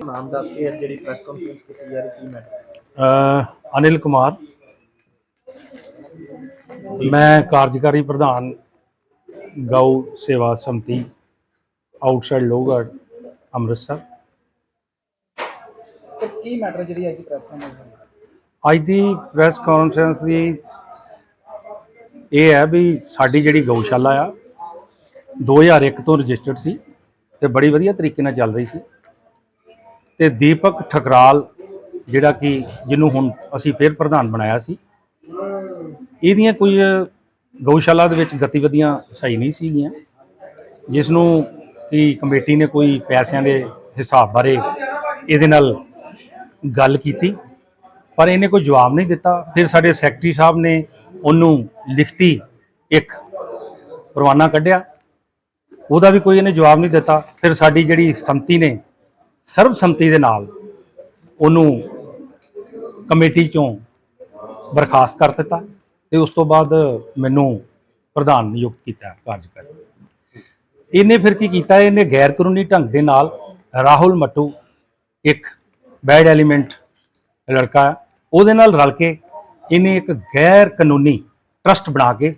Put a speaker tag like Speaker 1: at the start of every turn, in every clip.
Speaker 1: ਨਾਮ ਦੱਸ ਕੇ ਅੱਜ ਜਿਹੜੀ ਪ੍ਰੈਸ ਕਾਨਫਰੰਸ ਕੀਤੀ ਜਾ ਰਹੀ ਕੀ ਮੈਟਰ
Speaker 2: ਅ, ਅਨਿਲ ਕੁਮਾਰ। ਮੈਂ ਕਾਰਜਕਾਰੀ ਪ੍ਰਧਾਨ ਗਊ ਸੇਵਾ ਸਮਤੀ ਆਊਟਸਾਈਡ ਲੋਹਗੜ੍ਹ ਅੰਮ੍ਰਿਤਸਰ।
Speaker 3: ਸਰ ਕੀ ਮੈਟਰ ਜਿਹੜੀ ਅੱਜ ਦੀ ਪ੍ਰੈਸ ਕਾਨਫਰੰਸ
Speaker 2: ਅੱਜ ਦੀ ਪ੍ਰੈਸ ਕਾਨਫਰੰਸ ਦੀ ਇਹ ਹੈ ਵੀ ਸਾਡੀ ਜਿਹੜੀ ਗਊਸ਼ਾਲਾ ਆ 2001 ਤੋਂ ਰਜਿਸਟਰਡ ਸੀ ਤੇ ਬੜੀ ਵਧੀਆ ਤਰੀਕੇ ਨਾਲ ਚੱਲ ਰਹੀ ਸੀ। ਤੇ ਦੀਪਕ ਠਕਰਾਲ, ਜਿਹੜਾ ਕਿ ਜਿਹਨੂੰ ਹੁਣ ਅਸੀਂ ਫੇਰ ਪ੍ਰਧਾਨ ਬਣਾਇਆ ਸੀ, ਇਹਦੀਆਂ ਕੋਈ ਗਊਸ਼ਾਲਾ ਦੇ ਵਿੱਚ ਗਤੀਵਿਧੀਆਂ ਸਹੀ ਨਹੀਂ ਸੀਗੀਆਂ ਜਿਸ ਨੂੰ ਕਿ ਕਮੇਟੀ ਨੇ ਕੋਈ ਪੈਸਿਆਂ ਦੇ ਹਿਸਾਬ ਬਾਰੇ ਇਹਦੇ ਨਾਲ ਗੱਲ ਕੀਤੀ, ਪਰ ਇਹਨੇ ਕੋਈ ਜਵਾਬ ਨਹੀਂ ਦਿੱਤਾ। ਫਿਰ ਸਾਡੇ ਸੈਕਟਰੀ ਸਾਹਿਬ ਨੇ ਉਹਨੂੰ ਲਿਖਤੀ ਇੱਕ ਪਰਵਾਨਾ ਕੱਢਿਆ, ਉਹਦਾ ਵੀ ਕੋਈ ਇਹਨੇ ਜਵਾਬ ਨਹੀਂ ਦਿੱਤਾ। ਫਿਰ ਸਾਡੀ ਜਿਹੜੀ ਸੰਮਤੀ ਨੇ ਸਰਬਸੰਮਤੀ ਦੇ ਨਾਲ ਉਹਨੂੰ ਕਮੇਟੀ ਚੋਂ ਬਰਖਾਸਤ ਕਰ ਦਿੱਤਾ ਤੇ ਉਸ ਤੋਂ ਬਾਅਦ ਮੈਨੂੰ ਪ੍ਰਧਾਨ ਨਿਯੁਕਤ ਕੀਤਾ ਕਾਰਜਕਾਰੀ ਇਹਨੇ ਫਿਰ ਕੀ ਕੀਤਾ? ਇਹਨੇ ਗੈਰ ਕਾਨੂੰਨੀ ਢੰਗ ਦੇ ਨਾਲ ਰਾਹੁਲ ਮੱਟੂ ਇੱਕ ਬੈਡ ਐਲੀਮੈਂਟ ਲੜਕਾ ਹੈ, ਉਹਦੇ ਨਾਲ ਰਲ ਕੇ ਇਹਨੇ ਇੱਕ ਗੈਰ ਕਾਨੂੰਨੀ ਟਰਸਟ ਬਣਾ ਕੇ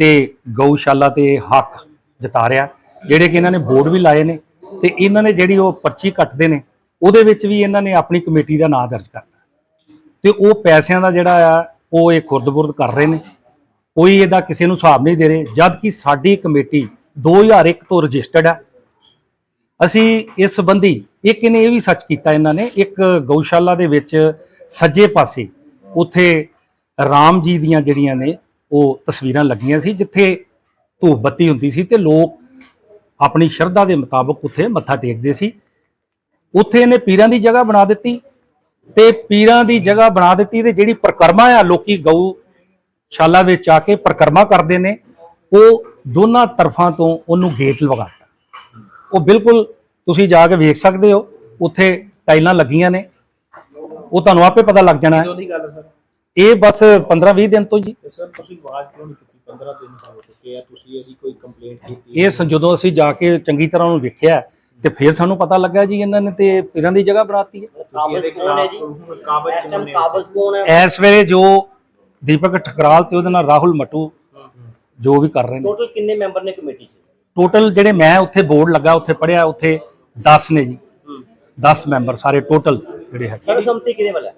Speaker 2: ਤੇ ਗਊਸ਼ਾਲਾ ਤੇ ਹੱਕ ਜਤਾ ਰਿਹਾ ਜਿਹੜੇ ਕਿ ਇਹਨਾਂ ਨੇ ਬੋਰਡ ਵੀ ਲਾਏ ਨੇ। ਤੇ ਇਹਨਾਂ ਨੇ ਜਿਹੜੀ ਉਹ ਪਰਚੀ ਕੱਟਦੇ ਨੇ, ਉਹਦੇ ਵਿੱਚ ਵੀ ਇਹਨਾਂ ਨੇ ਆਪਣੀ ਕਮੇਟੀ ਦਾ ਨਾਂ ਦਰਜ ਕਰਤਾ। ਤੇ ਉਹ ਪੈਸਿਆਂ ਦਾ ਜਿਹੜਾ ਆ, ਉਹ ਇਹ ਖੁਰਦ-ਬੁਰਦ ਕਰ ਰਹੇ ਨੇ। ਕੋਈ ਇਹਦਾ ਕਿਸੇ ਨੂੰ ਹਿਸਾਬ ਨਹੀਂ ਦੇ ਰਹੇ ਜਦ ਕਿ ਸਾਡੀ ਕਮੇਟੀ 2001 ਤੋਂ ਰਜਿਸਟਰਡ ਹੈ ਅਸੀਂ ਇਸ ਸੰਬੰਧੀ ਇੱਕ ਇਹਨੇ ਇਹ ਵੀ ਸੱਚ ਕੀਤਾ ਇਹਨਾਂ ਨੇ, ਇੱਕ ਗਊਸ਼ਾਲਾ ਦੇ ਵਿੱਚ ਸੱਜੇ ਪਾਸੇ ਉੱਥੇ ਰਾਮ ਜੀ ਦੀਆਂ ਜਿਹੜੀਆਂ ਨੇ, ਉਹ ਤਸਵੀਰਾਂ ਲੱਗੀਆਂ ਸੀ, ਜਿੱਥੇ ਧੂਪ ਬੱਤੀ ਹੁੰਦੀ ਸੀ ਤੇ ਲੋਕ ਆਪਣੀ ਸ਼ਰਧਾ ਦੇ ਮੁਤਾਬਕ ਉੱਥੇ ਮੱਥਾ ਟੇਕਦੇ ਸੀ। ਉੱਥੇ ਇਹਨੇ ਪੀਰਾਂ ਦੀ ਜਗ੍ਹਾ ਬਣਾ ਦਿੱਤੀ ਤੇ ਪੀਰਾਂ ਦੀ ਜਗ੍ਹਾ ਬਣਾ ਦਿੱਤੀ ਤੇ ਜਿਹੜੀ ਪ੍ਰਕਰਮਾ ਆ ਲੋਕੀ ਗਊ ਸ਼ਾਲਾ ਵਿੱਚ ਆ ਕੇ ਪ੍ਰਕਰਮਾ ਕਰਦੇ ਨੇ ਉਹ ਦੋਨਾਂ ਤਰਫਾਂ ਤੋਂ ਉਹਨੂੰ ਗੇਟ ਲਗਾਤਾ ਉਹ ਬਿਲਕੁਲ ਤੁਸੀਂ ਜਾ ਕੇ ਵੇਖ ਸਕਦੇ ਹੋ ਉੱਥੇ ਟਾਈਲਾਂ ਲੱਗੀਆਂ ਨੇ। ਉਹ ਤੁਹਾਨੂੰ ਆਪੇ ਪਤਾ ਲੱਗ ਜਾਣਾ ਹੈ। ਇਹ ਬਸ 15-20 ਦਿਨ ਤੋਂ ਜੀ।
Speaker 1: ਸਰ ਤੁਸੀਂ ਆਵਾਜ਼ ਕਿਉਂ ਨਹੀਂ 15 ਦਿਨ ਹੋ ਚੁੱਕੇ ਆ ਤੁਸੀਂ ਇਹਦੀ ਕੋਈ ਕੰਪਲੇਂਟ ਕੀਤੀ
Speaker 2: ਇਹ ਸ- ਜਦੋਂ ਅਸੀਂ ਜਾ ਕੇ ਚੰਗੀ ਤਰ੍ਹਾਂ ਉਹਨੂੰ ਵੇਖਿਆ ਤੇ ਫਿਰ ਸਾਨੂੰ ਪਤਾ ਲੱਗਾ ਜੀ ਇਹਨਾਂ ਨੇ ਤੇ ਪੀਰਾਂ ਦੀ ਜਗ੍ਹਾ ਬਣਾਤੀ ਹੈ।
Speaker 1: ਤੁਸੀਂ ਇਹਦੇ ਖਿਲਾਫ ਹੁਣ ਕਾਬਜ ਕੌਣ ਨੇ
Speaker 4: ਕਾਬਜ਼ ਕੌਣ ਹੈ?
Speaker 2: ਇਸ ਵੇਲੇ ਜੋ ਦੀਪਕ ਠਕਰਾਲ ਤੇ ਉਹਦੇ ਨਾਲ ਰਾਹੁਲ ਮਟੂ ਜੋ ਵੀ ਕਰ ਰਹੇ ਨੇ।
Speaker 4: ਟੋਟਲ ਕਿੰਨੇ ਮੈਂਬਰ ਨੇ ਕਮੇਟੀ 'ਚ?
Speaker 2: ਟੋਟਲ ਜਿਹੜੇ ਮੈਂ ਉੱਥੇ ਬੋਰਡ ਲੱਗਾ ਉੱਥੇ ਪੜਿਆ ਉੱਥੇ 10 ਨੇ ਜੀ। 10 ਮੈਂਬਰ ਸਾਰੇ ਟੋਟਲ ਜਿਹੜੇ ਹੈ
Speaker 4: ਸਰਬਸੰਮਤੀ ਕਿਹਦੇ ਵੱਲ ਹੈ?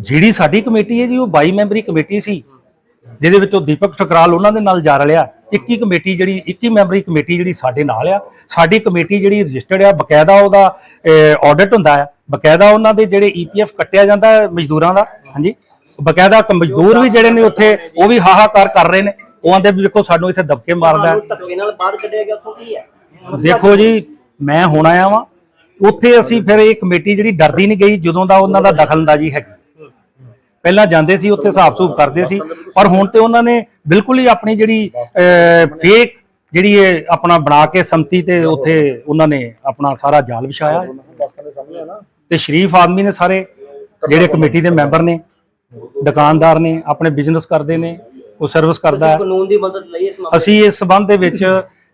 Speaker 2: ਜਿਹੜੀ ਸਾਡੀ ਕਮੇਟੀ ਹੈ ਜੀ ਉਹ 22 ਮੈਂਬਰੀ ਕਮੇਟੀ ਸੀ। ਜਿਹਦੇ ਵਿੱਚੋਂ ਦੀਪਕ ਠਕਰਾਲ ਉਹਨਾਂ ਦੇ ਨਾਲ ਜਾ ਰਲਿਆ। 21 ਕਮੇਟੀ ਜਿਹੜੀ 21 ਮੈਂਬਰੀ ਕਮੇਟੀ ਜਿਹੜੀ ਸਾਡੇ ਨਾਲ ਆ। ਸਾਡੀ ਕਮੇਟੀ ਜਿਹੜੀ ਰਜਿਸਟਰਡ ਆ ਬਕਾਇਦਾ ਉਹਦਾ ਆਡਿਟ ਹੁੰਦਾ ਹੈ ਬਕਾਇਦਾ ਉਹਨਾਂ ਦੇ ਜਿਹੜੇ ਈਪੀਐਫ ਕੱਟਿਆ ਜਾਂਦਾ ਹੈ ਮਜ਼ਦੂਰਾਂ ਦਾ ਹਾਂਜੀ? ਬਕਾਇਦਾ ਮਜ਼ਦੂਰ ਵੀ ਜਿਹੜੇ ਨੇ ਉੱਥੇ ਉਹ ਵੀ ਹਾਹਾਕਾਰ ਕਰ ਰਹੇ ਨੇ। ਉਹ ਆਂਦੇ ਵੀ ਵੇਖੋ ਸਾਨੂੰ ਇੱਥੇ ਦਬਕੇ ਮਾਰਦਾ ਹੈ।
Speaker 4: ਤੁਹਾਨੂੰ ਧੱਕੇ ਨਾਲ ਬਾਹਰ ਕੱਢਿਆ ਗਿਆ ਉੱਥੋਂ ਕੀ ਹੈ?
Speaker 2: ਦੇਖੋ ਜੀ ਮੈਂ ਹੁਣ ਆਇਆ ਵਾਂ। ਉੱਥੇ ਅਸੀਂ ਫਿਰ ਇਹ ਕਮੇਟੀ ਜਿਹੜੀ ਡਰਦੀ ਨਹੀਂ ਗਈ ਜਦੋਂ ਦਾ ਉਹਨਾਂ ਦਾ ਦਖਲਅੰਦਾਜ਼ੀ ਹੈਗੀ। ਪਹਿਲਾਂ ਜਾਂਦੇ ਸੀ ਉੱਥੇ ਹਿਸਾਬ ਸੂਬ ਕਰਦੇ ਸੀ ਪਰ ਹੁਣ ਤੇ ਉਹਨਾਂ ਨੇ ਬਿਲਕੁਲ ਹੀ ਆਪਣੀ ਜਿਹੜੀ ਫੇਕ ਜਿਹੜੀ ਇਹ ਆਪਣਾ ਬਣਾ ਕੇ ਸੰਮਤੀ ਤੇ ਉੱਥੇ ਉਹਨਾਂ ਨੇ ਆਪਣਾ ਸਾਰਾ ਜਾਲ ਵਿਛਾਇਆ। ਤੇ ਸ਼ਰੀਫ ਆਦਮੀ ਨੇ ਸਾਰੇ ਜਿਹੜੇ ਕਮੇਟੀ ਦੇ ਮੈਂਬਰ ਨੇ ਦੁਕਾਨਦਾਰ ਨੇ ਆਪਣੇ ਬਿਜ਼ਨਸ ਕਰਦੇ ਨੇ ਉਹ ਸਰਵਿਸ ਕਰਦਾ ਹੈ
Speaker 4: ਕਾਨੂੰਨ ਦੀ ਮਦਦ ਲਈ ਇਸ ਮਾਮਲੇ
Speaker 2: ਅਸੀਂ ਇਸ ਸਬੰਧ ਦੇ ਵਿੱਚ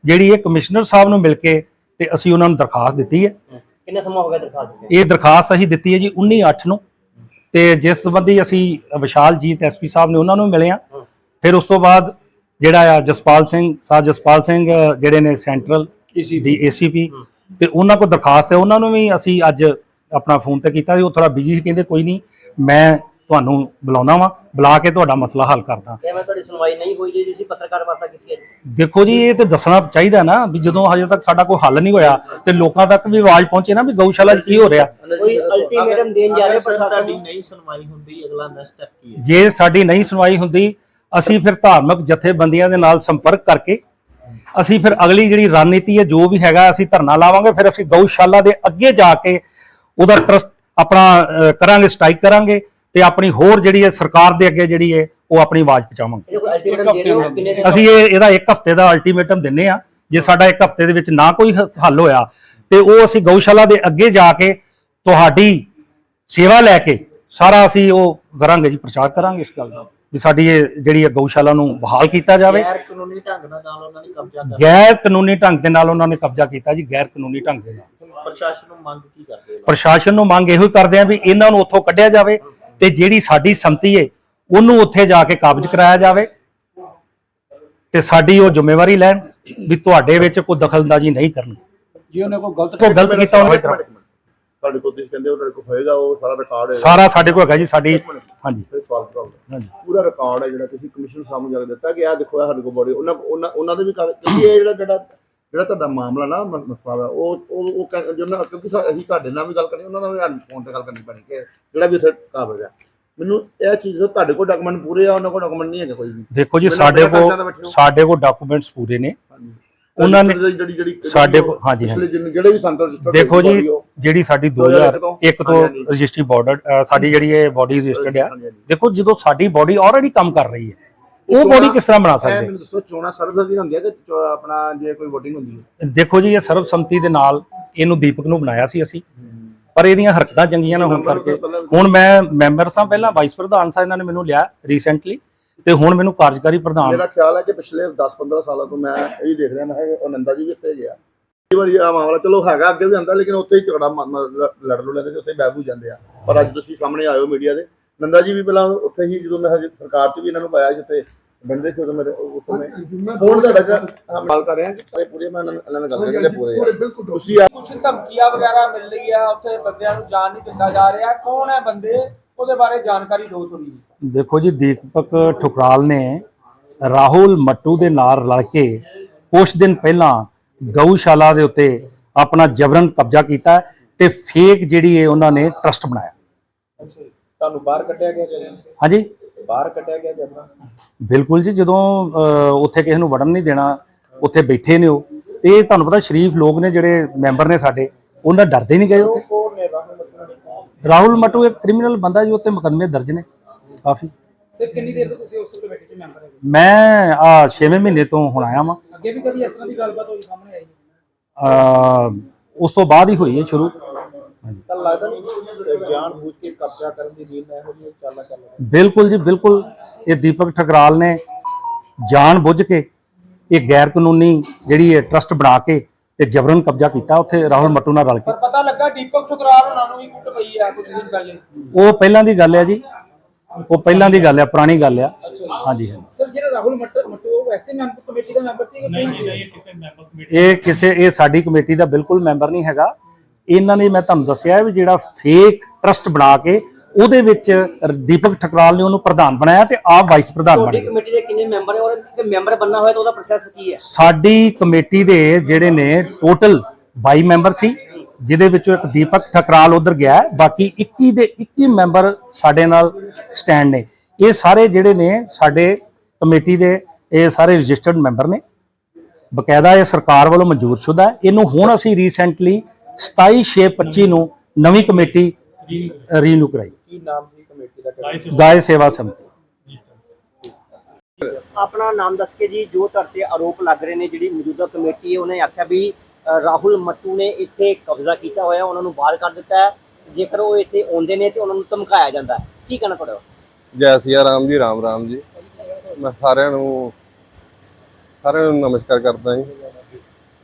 Speaker 2: ਜਿਹੜੀ ਇਹ ਕਮਿਸ਼ਨਰ ਸਾਹਿਬ ਨੂੰ ਮਿਲ ਕੇ ਤੇ ਅਸੀਂ ਉਹਨਾਂ ਨੂੰ ਦਰਖਾਸਤ ਦਿੱਤੀ ਹੈ?
Speaker 4: ਕਿੰਨਾ ਸਮਾਂ ਹੋ ਗਿਆ ਦਰਖਾਸਤ ਦਿੱਤੇ
Speaker 2: ਇਹ ਦਰਖਾਸਤ ਅਸੀਂ ਦਿੱਤੀ ਹੈ ਜੀ 19/8 ਨੂੰ ਤੇ ਜਿਸ ਸੰਬੰਧੀ ਅਸੀਂ ਵਿਸ਼ਾਲ ਜੀਤ ਐਸਪੀ ਸਾਹਿਬ ਨੇ ਉਹਨਾਂ ਨੂੰ ਮਿਲੇ ਆ ਫਿਰ ਉਸ ਤੋਂ ਬਾਅਦ ਜਿਹੜਾ ਆ ਜਸਪਾਲ ਸਿੰਘ ਸਾਹ ਜਸਪਾਲ ਸਿੰਘ ਜਿਹੜੇ ਨੇ ਸੈਂਟਰਲ ਦੀ ਏਸੀਪੀ। ਤੇ ਉਹਨਾਂ ਕੋਲ ਦਰਖਾਸਤ ਹੈ ਉਹਨਾਂ ਨੂੰ ਵੀ ਅਸੀਂ ਅੱਜ ਆਪਣਾ ਫੋਨ ਤੇ ਕੀਤਾ ਸੀ। ਉਹ ਥੋੜਾ ਬਿਜ਼ੀ ਸੀ ਕਹਿੰਦੇ ਕੋਈ ਨਹੀਂ ਮੈਂ ਤੁਹਾਨੂੰ ਬੁਲਾਉਣਾ ਵਾਂ ਬੁਲਾ ਕੇ ਤੁਹਾਡਾ ਮਸਲਾ ਹੱਲ ਕਰਦਾ।
Speaker 4: ਐਵੇਂ ਤੁਹਾਡੀ ਸੁਣਵਾਈ ਨਹੀਂ ਹੋਈ ਜੀ ਤੁਸੀਂ ਪੱਤਰਕਾਰ ਵਾਰਤਾ ਕੀਤੀ ਹੈ ਜੀ।
Speaker 2: ਦੇਖੋ ਜੀ ਇਹ ਤੇ ਦੱਸਣਾ ਚਾਹੀਦਾ ਨਾ ਵੀ ਜਦੋਂ ਹਜੇ ਤੱਕ ਸਾਡਾ ਕੋਈ ਹੱਲ ਨਹੀਂ ਹੋਇਆ ਤੇ ਲੋਕਾਂ ਤੱਕ ਵੀ ਆਵਾਜ਼ ਪਹੁੰਚੇ ਨਾ ਵੀ ਗਊਸ਼ਾਲਾ 'ਚ ਕੀ ਹੋ ਰਿਹਾ।
Speaker 4: ਕੋਈ ਅਲਟੀਮੇਟਮ ਦੇਣ ਜਾ ਰਹੇ ਪ੍ਰਸ਼ਾਸਨ
Speaker 1: ਤੁਹਾਡੀ
Speaker 4: ਨੂੰ?
Speaker 1: ਨਹੀਂ ਸੁਣਵਾਈ ਹੁੰਦੀ ਅਗਲਾ ਨੈਕਸਟ ਸਟੈਪ ਕੀ ਹੈ?
Speaker 2: ਜੇ ਸਾਡੀ ਨਹੀਂ ਸੁਣਵਾਈ ਹੁੰਦੀ ਅਸੀਂ ਫਿਰ ਧਾਰਮਿਕ ਜਥੇਬੰਦੀਆਂ ਦੇ ਨਾਲ ਸੰਪਰਕ ਕਰਕੇ ਅਸੀਂ ਫਿਰ ਅਗਲੀ ਜਿਹੜੀ ਰਣਨੀਤੀ ਹੈ ਜੋ ਵੀ ਹੈਗਾ ਅਸੀਂ ਧਰਨਾ ਲਾਵਾਂਗੇ ਫਿਰ ਅਸੀਂ ਗਊਸ਼ਾਲਾ ਦੇ ਅੱਗੇ ਜਾ ਕੇ ਉਹਦਾ ਟਰਸਟ ਆਪਣਾ ਕਰਾਂਗੇ ਸਟ੍ਰਾਈਕ ਕਰਾਂਗੇ। ਤੇ ਆਪਣੀ ਹੋਰ ਜਿਹੜੀ ਹੈ ਸਰਕਾਰ ਦੇ ਅੱਗੇ ਜਿਹੜੀ ਹੈ ਉਹ ਆਪਣੀ ਆਵਾਜ਼ ਪਹੁੰਚਾਵਾਂਗੇ।
Speaker 4: ਇਹ ਕੋਈ ਅਲਟੀਮੇਟਮ ਦੇ ਰਹੇ ਹੋ ਕਿੰਨੇ ਦਿਨ
Speaker 2: ਅਸੀਂ ਇਹ ਇਹਦਾ ਇੱਕ ਹਫ਼ਤੇ ਦਾ ਅਲਟੀਮੇਟਮ ਦਿੰਨੇ ਆ ਜੇ ਸਾਡਾ ਇੱਕ ਹਫ਼ਤੇ ਦੇ ਵਿੱਚ ਨਾ ਕੋਈ ਹ- ਹੱਲ ਹੋਇਆ ਤੇ ਉਹ ਅਸੀਂ ਗਊਸ਼ਾਲਾ ਦੇ ਅੱਗੇ ਜਾ ਕੇ ਤੁਹਾਡੀ ਸੇਵਾ ਲੈ ਕੇ ਸਾਰਾ ਅਸੀਂ ਉਹ ਕਰਾਂਗੇ ਜੀ ਪ੍ਰਚਾਰ ਕਰਾਂਗੇ ਇਸ ਗੱਲ ਦਾ ਵੀ ਸਾਡੀ ਇਹ ਜਿਹੜੀ ਹੈ ਗਊਸ਼ਾਲਾ ਨੂੰ ਬਹਾਲ ਕੀਤਾ ਜਾਵੇ।
Speaker 1: ਗੈਰ ਕਾਨੂੰਨੀ ਢੰਗ ਨਾਲ ਨਾਲ ਉਹਨਾਂ ਨੇ ਕਬਜ਼ਾ ਕਰ
Speaker 2: ਗੈਰ ਕਾਨੂੰਨੀ ਢੰਗ ਦੇ ਨਾਲ ਉਹਨਾਂ ਨੇ ਕਬਜ਼ਾ ਕੀਤਾ ਜੀ ਗੈਰ ਕਾਨੂੰਨੀ ਢੰਗ ਦੇ ਨਾਲ।
Speaker 1: ਪ੍ਰਸ਼ਾਸਨ ਨੂੰ ਮੰਗ ਕੀ ਕਰਦੇ ਹੋ
Speaker 2: ਪ੍ਰਸ਼ਾਸਨ ਨੂੰ ਮੰਗ ਇਹੋ ਹੀ ਕਰਦੇ ਆ ਵੀ ਇਹਨਾਂ ਨੂੰ ਉੱਥੋਂ ਕੱਢਿਆ ਜਾਵੇ। ਤੇ ਜਿਹੜੀ ਸਾਡੀ ਸੰਮਤੀ ਏ ਉਹਨੂੰ ਉੱਥੇ ਜਾ ਕੇ ਕਾਬਜ਼ ਕਰਾਇਆ ਜਾਵੇ ਤੇ ਸਾਡੀ ਉਹ ਜ਼ਿੰਮੇਵਾਰੀ ਲੈਣ ਵੀ ਤੁਹਾਡੇ ਵਿੱਚ ਕੋਈ ਦਖਲਅੰਦਾਜ਼ੀ ਨਹੀਂ ਕਰਨੀ।
Speaker 3: ਜੇ ਉਹਨੇ ਕੋਈ ਗਲਤ
Speaker 2: ਕੋਈ ਗਲਤ ਕੀਤਾ ਉਹਨੇ
Speaker 5: ਮਿੰਟ। ਤੁਹਾਡੇ ਕੋਲ ਤੁਸੀਂ ਕਹਿੰਦੇ ਤੁਹਾਡੇ ਕੋਲ ਹੋਏਗਾ ਉਹ ਸਾਰਾ ਰਿਕਾਰਡ ਹੈ
Speaker 2: ਸਾਰਾ ਸਾਡੇ ਕੋਲ ਹੈਗਾ ਜੀ ਸਾਡੀ ਹਾਂਜੀ।
Speaker 5: ਫਿਰ ਸਵਾਲ ਕਰਾਉਂਦਾ
Speaker 2: ਹਾਂਜੀ।
Speaker 5: ਪੂਰਾ ਰਿਕਾਰਡ ਹੈ ਜਿਹੜਾ ਤੁਸੀਂ ਕਮਿਸ਼ਨ ਸਾਹਮਣੇ ਜਾ ਕੇ ਦਿੱਤਾ ਕਿ ਆਹ ਦੇਖੋ ਇਹ ਸਾਡੇ ਕੋਲ ਬੋਡੀ ਉਹਨਾਂ ਉਹਨਾਂ ਉਹਨਾਂ ਦੇ ਵੀ ਕਿਉਂਕਿ ਇਹ ਜਿਹੜਾ ਜਿਹੜਾ ਜਿਹੜਾ ਤੁਹਾਡਾ ਮਾਮਲਾ ਨਾ ਮ- ਮਸਲਾ ਹੈ ਉਹ ਉਹ ਉਹ ਕਹਿ- ਜਿਹਨਾਂ ਕਿਉਂਕਿ ਸਾ- ਅਸੀਂ ਤੁਹਾਡੇ ਨਾਲ ਵੀ ਗੱਲ ਕਰਨੀ ਉਹਨਾਂ ਨਾਲ ਵੀ ਫੋਨ ਤੇ ਗੱਲ ਕਰਨੀ ਪੈਣੀ ਕਿ ਜਿਹੜਾ ਵੀ ਉੱਥੇ ਕਾਗਜ਼ ਹੈ ਮੈਨੂੰ ਇਹ ਚੀਜ਼ ਤੁਹਾਡੇ ਕੋਲ ਡਾਕੂਮੈਂਟ ਪੂਰੇ ਆ ਉਹਨਾਂ ਕੋਲ ਡਾਕੂਮੈਂਟ ਨਹੀਂ ਹੈਗੇ ਕੋਈ ਵੀ
Speaker 2: ਦੇਖੋ ਜੀ
Speaker 5: ਮੈਨੂੰ
Speaker 2: ਸਾਡੇ
Speaker 5: ਆਪਣੇ ਕਾਗਜ਼ਾਂ ਤੇ ਬੈਠੇ
Speaker 2: ਕੋਲ
Speaker 5: ਹੋ।
Speaker 2: ਸਾਡੇ ਕੋਲ ਡਾਕੂਮੈਂਟਸ ਪੂਰੇ ਨੇ
Speaker 5: ਹਾਂਜੀ।
Speaker 2: ਉਹਨਾਂ ਨੇ-
Speaker 5: ਜਿਹੜੀ ਜਿਹੜੀ ਜਿਹੜੀ
Speaker 2: ਸਾਡੇ ਕੋਲ- ਹਾਂਜੀ,
Speaker 5: ਪਿਛਲੇ ਜਿੰਨੇ- ਜਿਹੜੇ ਵੀ ਸੰਤ ਰਜਿਸਟਰ
Speaker 2: ਦੇਖੋ ਜੀ ਜਿਹੜੀ ਸਾਡੀ 2001 ਤੋਂ
Speaker 5: ਹਾਂਜੀ, ਹਾਂਜੀ।
Speaker 2: ਰਜਿਸਟਰੀ ਬਾਰਡਰ ਸਾਡੀ ਜਿਹੜੀ ਇਹ ਬਾਡੀ ਰਜਿਸਟਰਡ ਆ। ਦੇਖੋ ਜਦੋਂ ਸਾਡੀ ਬਾਡੀ ਆਲਰੇਡੀ ਕੰਮ ਕਰ ਰਹੀ ਹੈ ਉਹ ਬਾਡੀ ਕਿਸ ਤਰ੍ਹਾਂ ਬਣਾ ਸਕਦੇ?
Speaker 5: ਮੈਨੂੰ ਦੱਸੋ ਚੋਣਾਂ ਸਰਬਸੰਮਤੀ ਨਾਲ ਹੁੰਦੀਆਂ ਕਿ ਆਪਣਾ ਜੇ ਕੋਈ VOTING ਹੁੰਦੀ ਹੈ?
Speaker 2: ਦੇਖੋ ਜੀ ਇਹ ਸਰਬਸੰਮਤੀ ਦੇ ਨਾਲ ਇਹਨੂੰ ਦੀਪਕ ਨੂੰ ਬਣਾਇਆ ਸੀ ਅਸੀਂ। ਪਰ ਇਹਦੀਆਂ ਹਰਕਤਾਂ ਚੰਗੀਆਂ ਨਾ ਹੋਣ ਕਰਕੇ। ਹੁਣ ਮੈਂ ਮੈਂਬਰ ਸਾਂ ਪਹਿਲਾਂ ਵਾਈਸ ਪ੍ਰਧਾਨ ਸਾਂ ਇਹਨਾਂ ਨੇ ਮੈਨੂੰ ਲਿਆ ਰੀਸੈਂਟਲੀ ਤੇ ਹੁਣ ਮੈਨੂੰ ਕਾਰਜਕਾਰੀ ਪ੍ਰਧਾਨ
Speaker 5: ਮੇਰਾ ਖਿਆਲ ਹੈ ਕਿ ਪਿਛਲੇ 10-15 ਸਾਲਾਂ ਤੋਂ ਮੈਂ ਇਹ ਹੀ ਦੇਖ ਰਿਹਾ ਮੈਂ ਆਨੰਦਾ ਜੀ ਵੀ ਇੱਥੇ ਗਿਆ। ਕਈ ਵਾਰੀ ਆ ਮਾਮਲਾ ਚਲੋ ਹੈਗਾ ਅੱਗੇ ਵੀ ਆਂਦਾ ਲੇਕਿਨ ਉੱਥੇ ਹੀ ਝਗੜਾ ਲੜ ਲੋ ਲੈਂਦੇ ਤੇ ਉੱਥੇ ਬਹਿਬੂ ਜਾਂਦੇ ਆ। ਪਰ ਅੱਜ ਤੁਸੀਂ ਸਾਹਮਣੇ ਆਇਓ ਮੀਡੀਆ ਦੇ ਨੰਦਾ ਜੀ ਵੀ ਪਹਿਲਾਂ ਉੱਥੇ ਹੀ ਜਦੋਂ ਮੈਂ ਹਜੇ ਸਰਕਾਰ 'ਚ ਵੀ ਇਹਨਾਂ ਨੂੰ ਪਾਇਆ ਜਿੱਥੇ ਬੰਦੇ ਸੀ ਉਦੋਂ ਮੇਰੇ ਉਸ ਸਮੇਂ। ਹੁਣ ਤੁਹਾਡਾ ਜਿਹੜਾ ਗੱਲ ਕਰ ਰਹੇ ਸਾਰੇ ਪੂਰੇ ਮੈਂ ਇਹਨਾਂ ਨਾਲ ਗੱਲ ਕਰਕੇ ਪੂਰੇ ਆ। ਤੁਸੀਂ ਆ
Speaker 6: ਕੁਝ ਧਮਕੀਆਂ ਵਗੈਰਾ ਮਿਲ ਰਹੀ ਆ ਉੱਥੇ ਬੰਦਿਆਂ ਨੂੰ ਜਾਣ ਨਹੀਂ ਦਿੱਤਾ ਜਾ ਰਿਹਾ। ਕੌਣ ਹੈ ਬੰਦੇ? ਉਹਦੇ ਬਾਰੇ ਜਾਣਕਾਰੀ ਦਿਓ ਥੋੜੀ
Speaker 2: ਦੇਖੋ ਜੀ ਦੀਪਕ ਠੁਕਰਾਲ ਨੇ ਰਾਹੁਲ ਮੱਟੂ ਦੇ ਨਾਲ ਰਲ ਕੇ ਕੁਝ ਦਿਨ ਪਹਿਲਾਂ ਗਊਸ਼ਾਲਾ ਦੇ ਉੱਤੇ ਆਪਣਾ ਜਬਰਨ ਕਬਜ਼ਾ ਕੀਤਾ ਤੇ ਫੇਕ ਜਿਹੜੀ ਹੈ ਉਹਨਾਂ ਨੇ ਟਰਸਟ ਬਣਾਇਆ।
Speaker 1: ਤੁਹਾਨੂੰ ਬਾਹਰ ਕੱਢਿਆ ਗਿਆ ਜਦੋਂ
Speaker 2: ਹਾਂਜੀ।
Speaker 1: ਬਾਹਰ ਕੱਢਿਆ ਗਿਆ ਜਦੋਂ
Speaker 2: ਬਿਲਕੁਲ ਜੀ ਜਦੋਂ ਉੱਥੇ ਕਿਸੇ ਨੂੰ ਵੜਨ ਨਹੀਂ ਦੇਣਾ ਉੱਥੇ ਬੈਠੇ ਨੇ ਉਹ। ਤੇ ਇਹ ਤੁਹਾਨੂੰ ਪਤਾ ਸ਼ਰੀਫ ਲੋਕ ਨੇ ਜਿਹੜੇ ਮੈਂਬਰ ਨੇ ਸਾਡੇ ਉਹਨਾਂ ਡਰਦੇ ਨਹੀਂ ਗਏ ਉੱਥੇ।
Speaker 1: ਰਾਹੁਲ
Speaker 2: ਮੱਟੂ ਇੱਕ ਕ੍ਰਿਮੀਨਲ ਬੰਦਾ ਜੀ ਉੱਤੇ ਮੁਕੱਦਮੇ ਦਰਜ ਨੇ ਕਾਫੀ।
Speaker 3: ਸਿਰ ਕਿੰਨੀ ਦੇਰ ਤੋਂ ਤੁਸੀਂ ਉਸ ਕਮੇਟੀ 'ਚ ਮੈਂਬਰ
Speaker 2: ਮੈਂ ਆ 6ਵੇਂ ਮਹੀਨੇ ਤੋਂ ਹੁਣ ਆਇਆ ਵਾਂ।
Speaker 3: ਅੱਗੇ ਵੀ ਕਦੀ ਇਸ ਤਰ੍ਹਾਂ ਦੀ ਗੱਲਬਾਤ ਹੋਈ ਸਾਹਮਣੇ ਆਈ?
Speaker 2: ਅਹ ਉਸ ਤੋਂ ਬਾਅਦ ਹੀ ਹੋਈ ਹੈ ਸ਼ੁਰੂ।
Speaker 1: ਤਾਂ ਲੱਗਦਾ ਨਹੀਂ ਕਿ ਜਾਣ ਬੁੱਝ ਕੇ ਕਬਜ਼ਾ ਕਰਨ ਦੀ ਨੀਂਦ ਇਹੋ ਜਿਹੀ ਚਾਲਾਂ ਚੱਲ ਰਹੀ
Speaker 2: ਬਿਲਕੁਲ ਜੀ ਬਿਲਕੁਲ। ਇਹ ਦੀਪਕ ਠਕਰਾਲ ਨੇ ਜਾਣ ਬੁੱਝ ਕੇ ਇਹ ਗੈਰ ਕਾਨੂੰਨੀ ਜਿਹੜੀ ਇਹ ਟਰਸਟ ਬਣਾ ਕੇ ਤੇ ਜਬਰਨ ਕਬਜ਼ਾ ਕੀਤਾ ਉੱਥੇ ਰਾਹੁਲ ਮੱਟੂ ਨਾਲ ਰਲ ਕੇ।
Speaker 6: ਪਰ ਪਤਾ ਲੱਗਾ ਦੀਪਕ ਠੁਕਰਾਲ ਉਹਨਾਂ ਨੂੰ ਹੀ ਕੁੱਟ ਪਈ ਆ ਕੁਝ ਦਿਨ ਪਹਿਲੇ।
Speaker 2: ਉਹ ਪਹਿਲਾਂ ਦੀ ਗੱਲ ਹੈ ਜੀ। ਉਹ ਪਹਿਲਾਂ ਦੀ ਗੱਲ ਹੈ ਪੁਰਾਣੀ ਗੱਲ ਆ। ਹਾਂਜੀ ਹਾਂਜੀ।
Speaker 3: ਸਰ ਜਿਹੜਾ ਰਾਹੁਲ ਮੱਟੂ ਮੱਟੂ ਉਹ ਵੈਸੇ ਮੈਂਬਰ ਕਮੇਟੀ ਦਾ ਮੈਂਬਰ ਸੀ ਕਿ ਨਹੀਂ ਸੀ?
Speaker 2: ਇਹ ਕਿਸੇ ਇਹ ਸਾਡੀ ਕਮੇਟੀ ਦਾ ਬਿਲਕੁਲ ਮੈਂਬਰ ਨਹੀਂ ਹੈਗਾ। ਇਹਨਾਂ ਨੇ ਮੈਂ ਤੁਹਾਨੂੰ ਦੱਸਿਆ ਵੀ ਜਿਹੜਾ ਫੇਕ ਟਰਸਟ ਬਣਾ ਕੇ ਉਹਦੇ ਵਿੱਚ ਦੀਪਕ ਠਕਰਾਲ ਨੇ ਉਹਨੂੰ ਪ੍ਰਧਾਨ ਬਣਾਇਆ ਤੇ ਆਪ ਵਾਈਸ ਪ੍ਰਧਾਨ ਬਣ ਗਏ।
Speaker 4: ਕਮੇਟੀ ਦੇ ਕਿੰਨੇ ਮੈਂਬਰ ਹੈ ਔਰ ਮੈਂਬਰ ਬੰਨਾ ਹੋਇਆ ਤਾਂ ਉਹਦਾ ਪ੍ਰੋਸੈਸ ਕੀ ਹੈ?
Speaker 2: ਸਾਡੀ ਕਮੇਟੀ ਦੇ ਜਿਹੜੇ ਨੇ ਟੋਟਲ 22 ਮੈਂਬਰ ਸੀ ਜਿਹਦੇ ਵਿੱਚੋਂ ਇੱਕ ਦੀਪਕ ਠਕਰਾਲ ਉਧਰ ਗਿਆ ਬਾਕੀ 21 ਦੇ 21 ਮੈਂਬਰ ਸਾਡੇ ਨਾਲ ਸਟੈਂਡ ਨੇ। ਇਹ ਸਾਰੇ ਜਿਹੜੇ ਨੇ ਸਾਡੇ ਕਮੇਟੀ ਦੇ ਇਹ ਸਾਰੇ ਰਜਿਸਟਰਡ ਮੈਂਬਰ ਨੇ। ਬਕਾਇਦਾ ਇਹ ਸਰਕਾਰ ਵੱਲੋਂ ਮਨਜ਼ੂਰ ਸ਼ੁਦਾ ਇਹਨੂੰ ਹੁਣ ਅਸੀਂ ਰੀਸੈਂਟਲੀ 27/6/25 ਨੂੰ ਨਵੀਂ ਕਮੇਟੀ ਰੀਨਿਊ ਕਰਾਈ।
Speaker 1: ਕੀ ਨਾਮ ਸੀ ਕਮੇਟੀ ਦਾ?
Speaker 2: ਗਾਇ ਸੇਵਾ ਸਮਿਤੀ।
Speaker 4: ਆਪਣਾ ਨਾਮ ਦੱਸ ਕੇ ਜੀ ਜੋ ਤੁਹਾਡੇ ਤੇ ਆਰੋਪ ਲੱਗ ਰਹੇ ਨੇ ਜਿਹੜੀ ਮੌਜੂਦਾ ਕਮੇਟੀ ਹੈ ਉਹਨੇ ਆਖਿਆ ਵੀ ਰਾਹੁਲ ਮੱਟੂ ਨੇ ਇੱਥੇ ਕਬਜ਼ਾ ਕੀਤਾ ਹੋਇਆ ਉਹਨਾਂ ਨੂੰ ਬਾਹਰ ਕਰ ਦਿੱਤਾ ਹੈ। ਜੇਕਰ ਉਹ ਇੱਥੇ ਆਉਂਦੇ ਨੇ ਤੇ ਉਹਨਾਂ ਨੂੰ ਧਮਕਾਇਆ ਜਾਂਦਾ ਹੈ। ਕੀ ਕਹਿਣਾ ਤੁਹਾਡਾ?
Speaker 7: ਜੈ ਸਿਆ ਰਾਮ ਜੀ ਰਾਮ ਰਾਮ ਜੀ। ਮੈਂ ਸਾਰਿਆਂ ਨੂੰ ਸਾਰਿਆਂ ਨੂੰ ਨਮਸਕਾਰ ਕਰਦਾ ਜੀ।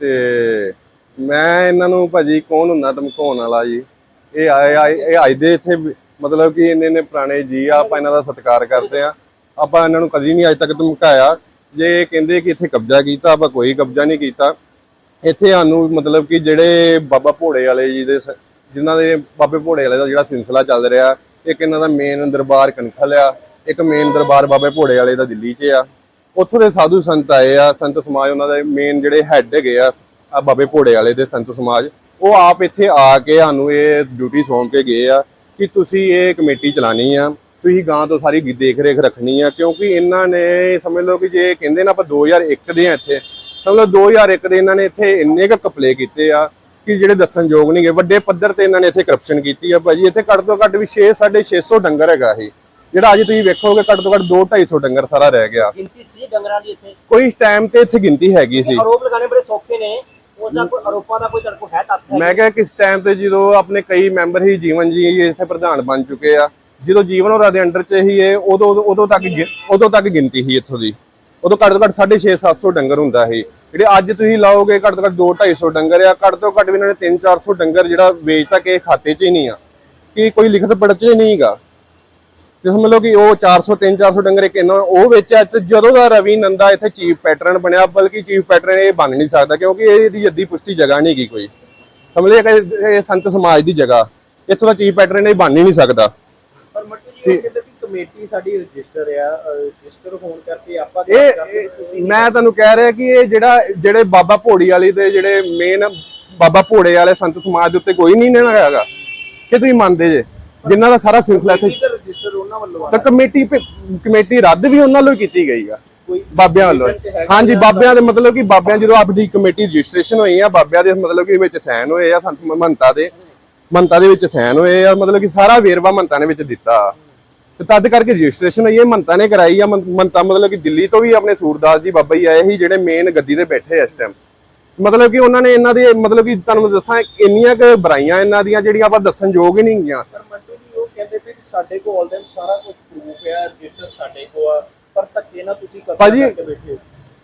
Speaker 7: ਤੇ ਮੈਂ ਇਹਨਾਂ ਨੂੰ ਭਾਜੀ ਕੌਣ ਹੁੰਦਾ ਧਮਕਾਉਣ ਵਾਲਾ ਜੀ? ਇਹ ਆਏ ਆਏ, ਇਹ ਅੱਜ ਦੇ ਇੱਥੇ ਮਤਲਬ ਕਿ ਇੰਨੇ ਨੇ ਪੁਰਾਣੇ ਜੀ ਆ, ਆਪਾਂ ਇਹਨਾਂ ਦਾ ਸਤਿਕਾਰ ਕਰਦੇ ਆ। ਆਪਾਂ ਇਹਨਾਂ ਨੂੰ ਕਦੀ ਨਹੀਂ ਅੱਜ ਤੱਕ ਧਮਕਾਇਆ। ਜੇ ਇਹ ਕਹਿੰਦੇ ਕਿ ਇੱਥੇ ਕਬਜ਼ਾ ਕੀਤਾ, ਆਪਾਂ ਕੋਈ ਕਬਜ਼ਾ ਨਹੀਂ ਕੀਤਾ। ਇੱਥੇ ਸਾਨੂੰ ਮਤਲਬ ਕਿ ਜਿਹੜੇ ਬਾਬਾ ਭੋੜੇ ਵਾਲੇ ਜੀ ਦੇ ਸ- ਜਿਨ੍ਹਾਂ ਦੇ ਬਾਬੇ ਭੋੜੇ ਵਾਲੇ ਦਾ ਜਿਹੜਾ ਸਿਲਸਿਲਾ ਚੱਲ ਰਿਹਾ, ਇੱਕ ਇਹਨਾਂ ਦਾ ਮੇਨ ਦਰਬਾਰ ਕਨਖਲ ਆ, ਇੱਕ ਮੇਨ ਦਰਬਾਰ ਬਾਬੇ ਭੋੜੇ ਵਾਲੇ ਦਾ ਦਿੱਲੀ 'ਚ ਆ। ਉੱਥੋਂ ਦੇ ਸਾਧੂ ਸੰਤ ਆਏ ਆ, ਸੰਤ ਸਮਾਜ ਉਹਨਾਂ ਦੇ ਮੇਨ ਜਿਹੜੇ ਹੈੱਡ ਹੈਗੇ ਆ ਬਾਬੇ ਭੋੜੇ ਵਾਲੇ ਦੇ ਸੰਤ ਸਮਾਜ ਉਹ ਆਪ ਇੱਥੇ ਆ ਕੇ ਸਾਨੂੰ ਇਹ ਡਿਊਟੀ ਸੌਂਪ ਕੇ ਗਏ ਆ ਕਿ ਤੁਸੀਂ ਇਹ ਕਮੇਟੀ ਚਲਾਣੀ ਆ ਤੁਸੀਂ ਗਾਂ ਤੋਂ ਸਾਰੀ ਦੇਖ ਰੇਖ ਰੱਖਣੀ ਆ ਕਿਉਂਕਿ ਇਹਨਾਂ ਨੇ ਸਮਝ ਲਓ ਕਿ ਜੇ ਕਹਿੰਦੇ ਨਾ ਆਪਾਂ 2001 ਦੇ ਆ ਇੱਥੇ ਸਮਝ ਲਓ 2001 ਦੇ ਇਹਨਾਂ ਨੇ ਇੱਥੇ ਇੰਨੇ ਕ ਕਪਲੇ ਕੀਤੇ ਆ ਕਿ ਜਿਹੜੇ ਦੱਸਣਯੋਗ ਨਹੀਂਗੇ ਵੱਡੇ ਪੱਧਰ ਤੇ ਇਹਨਾਂ ਨੇ ਇੱਥੇ ਕਰਪਸ਼ਨ ਕੀਤੀ ਆ ਭਾਜੀ ਇੱਥੇ ਘੱਟ ਤੋਂ ਘੱਟ ਵੀ 6 650 ਡੰਗਰ ਹੈਗਾ ਇਹ ਜਿਹੜਾ ਅੱਜ ਤੁਸੀਂ ਵੇਖੋਗੇ ਘੱਟ ਤੋਂ ਘੱਟ 2 250 ਡੰਗਰ ਸਾਰਾ ਰਹਿ ਗਿਆ।
Speaker 4: ਗਿਣਤੀ ਸੀ ਡੰਗਰਾਂ ਦੀ ਇੱਥੇ?
Speaker 7: ਕੋਈ ਟਾਈਮ ਤੇ ਇੱਥੇ ਗਿਣਤੀ ਹੈਗੀ ਸੀ।
Speaker 4: ਆਰੋਪ ਲਗਾਣੇ ਬੜੇ ਸੌਖੇ ਨੇ ਕੋਈ ਆਰੋਪਾਂ ਦਾ ਕੋਈ ਤਰਕ ਹੈ ਤੱਥ ਹੈ
Speaker 7: ਮੈਂ ਕਿਹਾ ਕਿਸ ਟਾਈਮ ਤੇ ਜਦੋਂ ਆਪਣੇ ਕਈ ਮੈਂਬਰ ਹੀ ਜੀਵਨ ਜੀ ਇੱਥੇ ਪ੍ਰਧਾਨ ਬਣ ਚੁੱਕੇ ਆ ਜਦੋਂ ਜੀਵਨ ਹੋਰਾਂ ਦੇ ਅੰਡਰ ਚ ਹੀ ਇਹ ਉਦੋਂ ਉਦੋਂ ਤੱਕ ਉਦੋਂ ਤੱਕ ਗਿਣਤੀ ਸੀ ਇੱਥੋਂ ਦੀ। ਉਦੋਂ ਘੱਟ ਤੋਂ ਘੱਟ 6.5 700 ਡੰਗਰ ਹੁੰਦਾ ਸੀ। ਜਿਹੜੇ ਅੱਜ ਤੁਸੀਂ ਲਾਓਗੇ ਘੱਟ ਤੋਂ ਘੱਟ 2 250 ਡੰਗਰ ਆ ਘੱਟ ਤੋਂ ਘੱਟ ਵੀ ਇਹਨਾਂ ਨੇ 3 400 ਡੰਗਰ ਜਿਹੜਾ ਵੇਚਤਾ ਕਿ ਖਾਤੇ 'ਚ ਹੀ ਨਹੀਂ ਆ। ਕਿ ਕੋਈ ਲਿਖਤ ਪੜਤ 'ਚ ਨਹੀਂਗਾ ਜਿਸ ਲਓ ਕਿ ਉਹ 400 3 400 ਡੰਗਰ ਇੱਕ ਇਹਨਾਂ ਉਹ ਵੇਚਿਆ ਤੇ ਜਦੋਂ ਦਾ ਰਵੀ ਨੰਦਾ ਇੱਥੇ ਚੀਫ ਪੈਟਰਨ ਬਣਿਆ ਬਲਕਿ ਚੀਫ ਪੈਟਰਨ ਇਹ ਬਣ ਨਹੀਂ ਸਕਦਾ ਕਿਉਂਕਿ ਇਹਦੀ ਜੱਦੀ ਪੁਸ਼ਤੀ ਜਗ੍ਹਾ ਨਹੀਂ ਹੈਗੀ ਕੋਈ। ਸਮਝ ਲਿਆ ਕਿ ਇਹ ਸੰਤ ਸਮਾਜ ਦੀ ਜਗ੍ਹਾ। ਇੱਥੋਂ ਦਾ ਚੀਫ ਪੈਟਰਨ ਇਹ ਬਣ ਹੀ ਨਹੀਂ ਸਕਦਾ।
Speaker 1: ਪਰ ਮੱਟੂ ਜੀ ਉਹ ਕਹਿੰਦੇ ਵੀ ਕਮੇਟੀ ਸਾਡੀ ਰਜਿਸਟਰ ਆ ਰਜਿਸਟਰ ਹੋਣ ਕਰਕੇ ਆਪਾਂ ਗੱਲ
Speaker 7: ਇਹ
Speaker 1: ਕਰਦੇ
Speaker 7: ਇਹ- ਮੈਂ ਤੁਹਾਨੂੰ ਕਹਿ ਰਿਹਾ ਕਿ ਇਹ ਜਿਹੜਾ ਜਿਹੜੇ ਬਾਬਾ ਭੋੜੀ ਵਾਲੀ ਦੇ ਜਿਹੜੇ ਮੇਨ ਬਾਬਾ ਭੋੜੇ ਵਾਲੇ ਸੰਤ ਸਮਾਜ ਦੇ ਉੱਤੇ ਕੋਈ ਨਹੀਂ ਨਾ ਹੈਗਾ। ਕਿ ਤੁਸੀਂ ਮੰਨਦੇ ਜੇ? ਜਿਨ੍ਹਾਂ ਦਾ ਸਾਰਾ ਸਿਲਸਿਲਾ ਇੱਥੇ
Speaker 1: ਉਹਨਾਂ ਵੱਲੋਂ ਆ।
Speaker 7: ਤਾਂ ਕਮੇਟੀ ਕਮੇਟੀ ਰੱਦ ਵੀ ਉਹਨਾਂ ਵੱਲੋਂ ਹੀ ਕੀਤੀ ਗਈ ਆ। ਬਾਬਿਆਂ ਵੱਲੋਂ। ਹਾਂਜੀ ਬਾਬਿਆਂ ਦੇ ਮਤਲਬ ਕਿ ਬਾਬਿਆਂ ਜਦੋਂ ਆਪਣੀ ਕਮੇਟੀ ਰਜਿਸਟ੍ਰੇਸ਼ਨ ਹੋਈ ਆ ਬਾਬਿਆਂ ਦੇ ਮਤਲਬ ਕਿ ਵਿੱਚ ਸਾਈਨ ਹੋਏ ਆ ਸੰਤ ਮੰਤਾ ਦੇ ਮੰਤਾ ਦੇ ਵਿੱਚ ਸਾਈਨ ਹੋਏ ਆ ਮਤਲਬ ਕਿ ਸਾਰਾ ਵੇਰਵਾ ਮੰਤਾ ਨੇ ਵਿੱਚ ਦਿੱਤਾ। ਤੇ ਤਦ ਕਰਕੇ ਰਜਿਸਟ੍ਰੇਸ਼ਨ ਹੋਈ ਹੈ ਮੰਤਾ ਨੇ ਕਰਾਈ ਆ ਮੰ- ਮੰਤਾ ਮਤਲਬ ਕਿ ਦਿੱਲੀ ਤੋਂ ਵੀ ਆਪਣੇ ਸੂਰਦਾਸ ਜੀ ਬਾਬਾ ਜੀ ਆਏ ਸੀ ਜਿਹੜੇ ਮੇਨ ਗੱਦੀ ਤੇ ਬੈਠੇ ਆ ਇਸ ਟਾਈਮ ਮਤਲਬ ਕਿ ਉਹਨਾਂ ਨੇ ਇਹਨਾਂ ਦੇ ਮਤਲਬ ਕਿ ਤੁਹਾਨੂੰ ਦੱਸਾਂ ਇੰਨੀਆਂ ਕੁ ਬੁਰਾਈਆਂ ਇਹਨਾਂ ਦੀਆਂ ਜਿਹੜੀਆਂ ਆਪਾਂ ਦੱਸਣ ਯੋਗ ਹੀ ਨਹੀਂ ਗੀਆਂ
Speaker 1: ਪਰ ਮੱਟੂ ਜੀ ਉਹ ਕਹਿੰਦੇ ਵੀ ਸਾਡੇ ਕੋਲ ਆਲਰੇਡੀ ਸਾਰਾ ਕੁਝ ਪ੍ਰੂਫ ਹੈ ਰਜਿਸਟਰ ਸਾਡੇ ਕੋਲ ਆ ਪਰ ਧੱਕੇ ਨਾਲ ਤੁਸੀਂ ਕਬਜ਼ਾ
Speaker 7: ਭਾਜੀ,
Speaker 1: ਕਰਕੇ ਬੈਠੇ ਹੋ?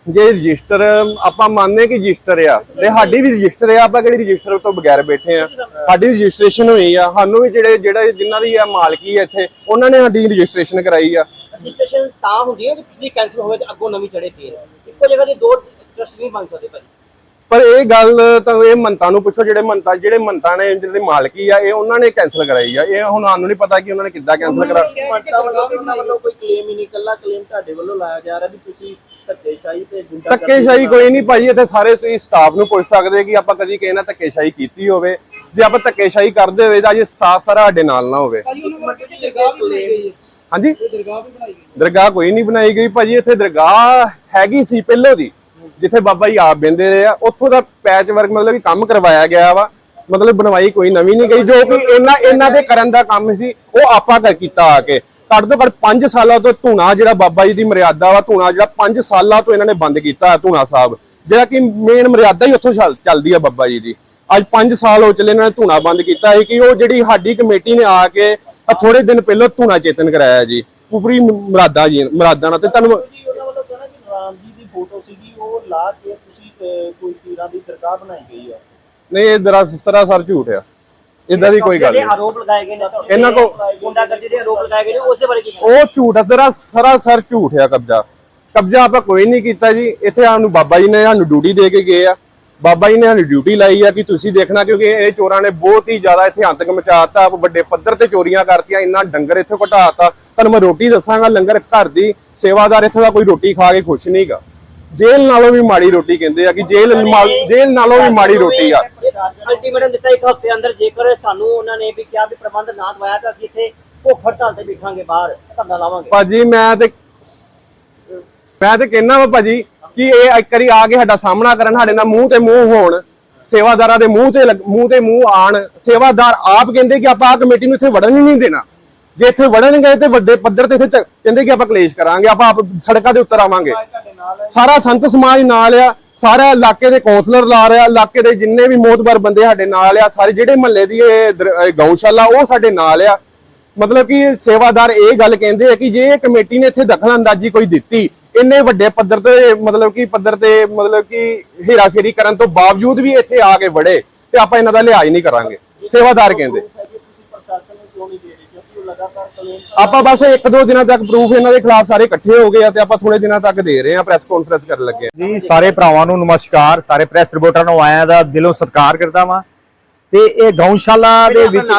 Speaker 7: ਜੇ ਰਜਿਸਟਰ ਆਪਾਂ ਮੰਨਦੇ ਕਿ ਰਜਿਸਟਰ ਆ ਤੇ ਸਾਡੀ ਵੀ ਰਜਿਸਟਰ ਆ ਆਪਾਂ ਕਿਹੜੀ ਰਜਿਸਟਰ ਤੋਂ ਬਗੈਰ ਬੈਠੇ ਆ? ਸਾਡੀ ਰਜਿਸਟ੍ਰੇਸ਼ਨ ਹੋਈ ਆ ਸਾਨੂੰ ਵੀ ਜਿਹੜੇ ਜਿਹੜੇ ਜਿਨ੍ਹਾਂ ਦੀ ਆ ਮਾਲਕੀ ਆ ਇੱਥੇ ਉਹਨਾਂ ਨੇ ਸਾਡੀ ਰਜਿਸਟ੍ਰੇਸ਼ਨ ਕਰਾਈ ਆ।
Speaker 4: ਰਜਿਸਟ੍ਰੇਸ਼ਨ ਤਾਂ ਹੁੰਦੀ ਹੈ ਕਿ ਪਿਛਲੀ ਕੈਂਸਲ ਹੋਵੇ ਤੇ ਅੱਗੋਂ ਨਵੀਂ ਚੜੇ ਫੇਰ ਇੱਕੋ ਜਗ੍ਹਾ ਤੇ ਦੋ ਟਰਸਟ ਨਹੀਂ ਬਣ ਸਕਦੇ ਭਾਈ
Speaker 7: ਪਰ ਇਹ ਗੱਲ ਤਾਂ ਇਹ ਮੰਤਾਂ ਨੂੰ ਪੁੱਛੋ ਜਿਹੜੇ ਮੰਤਾਂ ਜਿਹੜੇ ਮੰਤਾਂ ਨੇ ਜਿਹੜੇ ਮਾਲਕੀ ਆ ਇਹ ਉਹਨਾਂ ਨੇ ਕੈਨਸਲ ਕਰਾਈ ਆ। ਇਹ ਹੁਣ ਸਾਨੂੰ ਨਹੀਂ ਪਤਾ ਕਿ ਉਹਨਾਂ ਨੇ ਕਿੱਦਾਂ ਕੈਨਸਲ ਕਰਾ
Speaker 1: ਮੱਟਾ ਵੱਲੋਂ ਵੀ ਉਹਨਾਂ ਵੱਲੋਂ ਕੋਈ ਕਲੇਮ ਹੀ ਨਹੀਂ ਕੱਲਾ ਕਲੇਮ ਤੁਹਾਡੇ ਵੱਲੋਂ ਲਾਇਆ ਜਾ ਰਿਹਾ ਵੀ ਤੁਸੀਂ ਧੱਕੇਸ਼ਾਹੀ ਤੇ ਗੁੰਡਾ
Speaker 7: ਧੱਕੇਸ਼ਾਹੀ ਕੋਈ ਨਹੀਂ ਭਾਜੀ ਇੱਥੇ ਸਾਰੇ ਤੁਸੀਂ ਸਟਾਫ ਨੂੰ ਪੁੱਛ ਸਕਦੇ ਕਿ ਆਪਾਂ ਕਦੀ ਕਿਸੇ ਨਾਲ ਧੱਕੇਸ਼ਾਹੀ ਕੀਤੀ ਹੋਵੇ। ਜੇ ਆਪਾਂ ਧੱਕੇਸ਼ਾਹੀ ਕਰਦੇ ਹੋਵੇ ਤਾਂ ਜੇ ਸਟਾਫ ਸਾਰਾ ਸਾਡੇ ਨਾਲ ਨਾ ਹੋਵੇ।
Speaker 3: ਭਾਜੀ ਉਹਨਾਂ ਵੱਲੋਂ ਕਹਿੰਦੇ ਦਰਗਾਹ ਵੀ ਬਣਾਈ ਗਈ ਹੈ?
Speaker 7: ਹਾਂਜੀ?
Speaker 3: ਇਹ ਦਰਗਾਹ ਵੀ ਬਣਾਈ ਗਈ
Speaker 7: ਦਰਗਾਹ ਕੋਈ ਨਹੀਂ ਬਣਾਈ ਗਈ ਭਾਜੀ ਇੱਥੇ ਦਰਗਾਹ ਹੈਗੀ ਸੀ ਪਹਿਲੋਂ ਦੀ। ਜਿੱਥੇ ਬਾਬਾ ਜੀ ਆਪ ਬਹਿੰਦੇ ਰਹੇ ਆ, ਉੱਥੋਂ ਦਾ ਪੈਚ ਵਰਕ ਮਤਲਬ ਕਿ ਕੰਮ ਕਰਵਾਇਆ ਗਿਆ ਵਾ, ਮਤਲਬ ਬਣਵਾਈ ਕੋਈ ਨਵੀਂ ਨਹੀਂ ਗਈ, ਜੋ ਕਿ ਇਹਨਾਂ ਇਹਨਾਂ ਦੇ ਕਰਨ ਦਾ ਕੰਮ ਸੀ, ਉਹ ਆਪਾਂ ਕਰ ਕੀਤਾ ਆ ਕੇ। ਘੱਟ ਤੋਂ ਘੱਟ 5 ਸਾਲਾਂ ਤੋਂ ਧੂਣਾ ਜਿਹੜਾ ਬਾਬਾ ਜੀ ਦੀ ਮਰਿਆਦਾ ਵਾ, ਧੂਣਾ ਜਿਹੜਾ 5 ਸਾਲਾਂ ਤੋਂ ਇਹਨਾਂ ਨੇ ਬੰਦ ਕੀਤਾ ਧੂਣਾ ਸਾਹਿਬ। ਜਿਹੜਾ ਕਿ ਮੇਨ ਮਰਿਆਦਾ ਹੀ ਉੱਥੋਂ ਚੱਲਦੀ ਆ ਬਾਬਾ ਜੀ ਦੀ। ਅੱਜ 5 ਸਾਲ ਹੋ ਚਲੇ ਇਹਨਾਂ ਨੇ ਧੂਣਾ ਬੰਦ ਕੀਤਾ ਹੈ ਕਿ ਉਹ ਜਿਹੜੀ ਸਾਡੀ ਕਮੇਟੀ ਨੇ ਆ ਕੇ ਥੋੜੇ ਦਿਨ ਪਹਿਲਾਂ ਧੂਣਾ ਚੇਤਨ ਕਰਾਇਆ ਜੀ। ਪੂਰੀ ਮਰਾਦਾ ਜੀ ਮਰਾਦਾ ਨਾਲ ਤੇ ਤੁਹਾਨੂੰ
Speaker 1: ਰਾਮ ਜੀ ਦੀ ਫੋਟੋ ਸੀਗੀ ਲਾ ਕੇ ਤੁਸੀਂ ਅਹ, ਕੋਈ ਪੀਰਾਂ ਦੀ ਦਰਗਾਹ ਬਣਾਈ ਗਈ ਆ?
Speaker 7: ਨਹੀਂ ਇਹ ਦਰਅਸਲ ਸਰਾਸਰ ਝੂਠ ਆ। ਇਦਾਂ ਦੀ ਕੋਈ ਗੱਲ
Speaker 4: ਜਿਹੜੇ
Speaker 7: ਨਹੀਂ।
Speaker 4: ਆਰੋਪ ਲਗਾਏ ਗਏ ਨੇ
Speaker 7: ਇਹਨਾਂ ਕੋ-
Speaker 4: ਗੁੰਡਾਗਰਦੀ ਦੇ ਆਰੋਪ ਲਗਾਏ ਗਏ ਨੇ ਉਸੇ ਬਾਰੇ ਕੀ ਕਹਿਣਾ?
Speaker 7: ਉਹ ਝੂਠ ਆ ਤੇਰਾ ਸਰਾਸਰ ਝੂਠ ਆ ਕਬਜ਼ਾ। ਕਬਜ਼ਾ ਆਪਾਂ ਕੋਈ ਨਹੀਂ ਕੀਤਾ ਜੀ। ਇੱਥੇ ਸਾਨੂੰ ਬਾਬਾ ਜੀ ਨੇ ਸਾਨੂੰ ਡਿਊਟੀ ਦੇ ਕੇ ਗਏ ਆ। ਬਾਬਾ ਜੀ ਨੇ ਸਾਨੂੰ ਡਿਊਟੀ ਲਾਈ ਆ ਕਿ ਤੁਸੀਂ ਦੇਖਣਾ ਕਿਉਂਕਿ ਇਹ ਚੋਰਾਂ ਨੇ ਬਹੁਤ ਹੀ ਜ਼ਿਆਦਾ ਇੱਥੇ ਹੰਤਕ ਮਚਾਤਾ ਵੱਡੇ ਪੱਧਰ ਤੇ ਚੋਰੀਆਂ ਕਰਤੀਆਂ ਇੰਨਾ ਡੰਗਰ ਇੱਥੇ ਘਟਾਤਾ। ਤੁਹਾਨੂੰ ਮੈਂ ਰੋਟੀ ਦੱਸਾਂਗਾ ਲੰਗਰ ਘਰ ਦੀ ਸੇਵਾਦਾਰ ਇੱਥੇ ਦਾ ਕੋਈ ਰੋਟੀ ਖਾ ਕੇ ਖੁਸ਼ ਨਹੀਂਗਾ ਜੇਲ੍ਹ ਨਾਲੋਂ ਵੀ ਮਾੜੀ ਰੋਟੀ ਕਹਿੰਦੇ ਆ ਕਿ ਜੇਲ੍ਹ ਜੇਲ੍ਹ ਨਾਲੋਂ ਵੀ ਮਾੜੀ ਰੋਟੀ ਆ।
Speaker 4: ਅਲਟੀਮੇਟਮ ਦਿੱਤਾ ਇੱਕ ਹਫ਼ਤੇ ਅੰਦਰ ਜੇਕਰ ਸਾਨੂੰ ਉਹਨਾਂ ਨੇ ਵੀ ਕਿਹਾ ਵੀ ਪ੍ਰਬੰਧ ਨਾ ਦਵਾਇਆ ਤਾਂ ਅਸੀਂ ਇੱਥੇ ਭੁੱਖ ਹੜਤਾਲ ਤੇ ਬੈਠਾਂਗੇ ਬਾਹਰ ਧਰਨਾ ਲਾਵਾਂਗੇ।
Speaker 7: ਭਾਜੀ ਮੈਂ ਤੇ ਮੈਂ ਤੇ ਕਹਿਣਾ ਵਾ ਭਾਜੀ ਕਿ ਇਹ ਇੱਕ ਵਾਰੀ ਆ ਕੇ ਸਾਡਾ ਸਾਹਮਣਾ ਕਰਨ ਸਾਡੇ ਨਾਲ ਮੂੰਹ ਤੇ ਮੂੰਹ ਹੋਣ ਸੇਵਾਦਾਰਾਂ ਦੇ ਮੂੰਹ ਤੇ ਲੱਗ- ਮੂੰਹ ਤੇ ਮੂੰਹ ਆਣ। ਸੇਵਾਦਾਰ ਆਪ ਕਹਿੰਦੇ ਕਿ ਆਪਾਂ ਆ ਕਮੇਟੀ ਨੂੰ ਇੱਥੇ ਵੜਨ ਹੀ ਨਹੀਂ ਦੇਣਾ। ਜੇ ਇੱਥੇ ਵੜਨਗੇ ਤੇ ਵੱਡੇ ਪੱਧਰ ਤੇ ਇੱਥੇ ਚ- ਕਹਿੰਦੇ ਕਿ ਆਪਾਂ ਕਲੇਸ਼ ਕਰਾਂਗੇ ਆਪਾਂ ਆਪ ਸੜਕਾਂ ਦੇ ਉੱਤਰ ਆਵਾਂਗੇ। ਸਾਰਾ ਸੰਤ ਸਮਾਜ ਨਾਲ ਆ ਸਾਰਾ ਇਲਾਕੇ ਦੇ ਕੌਂਸਲਰ ਲਾ ਰਿਹਾ ਇਲਾਕੇ ਦੇ ਜਿੰਨੇ ਵੀ ਮੋਤਬਰ ਬੰਦੇ ਸਾਡੇ ਨਾਲ ਆ ਸਾਰੇ ਜਿਹੜੇ ਮਹੱਲੇ ਦੀ ਗਊਸ਼ਾਲਾ ਉਹ ਸਾਡੇ ਨਾਲ ਆ। ਮਤਲਬ ਕਿ ਸੇਵਾਦਾਰ ਇਹ ਗੱਲ ਕਹਿੰਦੇ ਆ ਕਿ ਜੇ ਇਹ ਕਮੇਟੀ ਨੇ ਇੱਥੇ ਦਖਲ ਅੰਦਾਜ਼ੀ ਕੋਈ ਦਿੱਤੀ ਇੰਨੇ ਵੱਡੇ ਪੱਧਰ ਤੇ ਮਤਲਬ ਕਿ ਪੱਧਰ ਤੇ ਮਤਲਬ ਕਿ ਹੇਰਾਫੇਰੀ ਕਰਨ ਤੋਂ ਬਾਵਜੂਦ ਵੀ ਇੱਥੇ ਆ ਕੇ ਵੜੇ ਤੇ ਆਪਾਂ ਇਹਨਾਂ ਦਾ ਲਿਹਾਜ਼ ਨਹੀਂ ਕਰਾਂਗੇ। ਸੇਵਾਦਾਰ ਕਹਿੰਦੇ। ਆਪਾਂ ਬਸ ਇੱਕ ਦੋ ਦਿਨਾਂ ਤੱਕ ਪ੍ਰੂਫ ਇਹਨਾਂ ਦੇ ਖਿਲਾਫ ਸਾਰੇ ਇਕੱਠੇ ਹੋ ਗਏ ਆ ਤੇ ਆਪਾਂ ਥੋੜੇ ਦਿਨਾਂ ਤੱਕ ਦੇ ਰਹੇ ਆ ਪ੍ਰੈਸ ਕਾਨਫਰੰਸ ਕਰਨ ਲੱਗੇ ਆ।
Speaker 8: ਜੀ ਸਾਰੇ ਭਰਾਵਾਂ ਨੂੰ ਨਮਸਕਾਰ ਸਾਰੇ ਪ੍ਰੈਸ ਰਿਪੋਰਟਰਾਂ ਨੂੰ ਆਇਆਂ ਦਾ ਦਿਲੋਂ ਸਤਿਕਾਰ ਕਰਦਾ ਵਾਂ ਤੇ ਇਹ ਗਊਸ਼ਾਲਾ ਦੇ ਵਿੱਚ।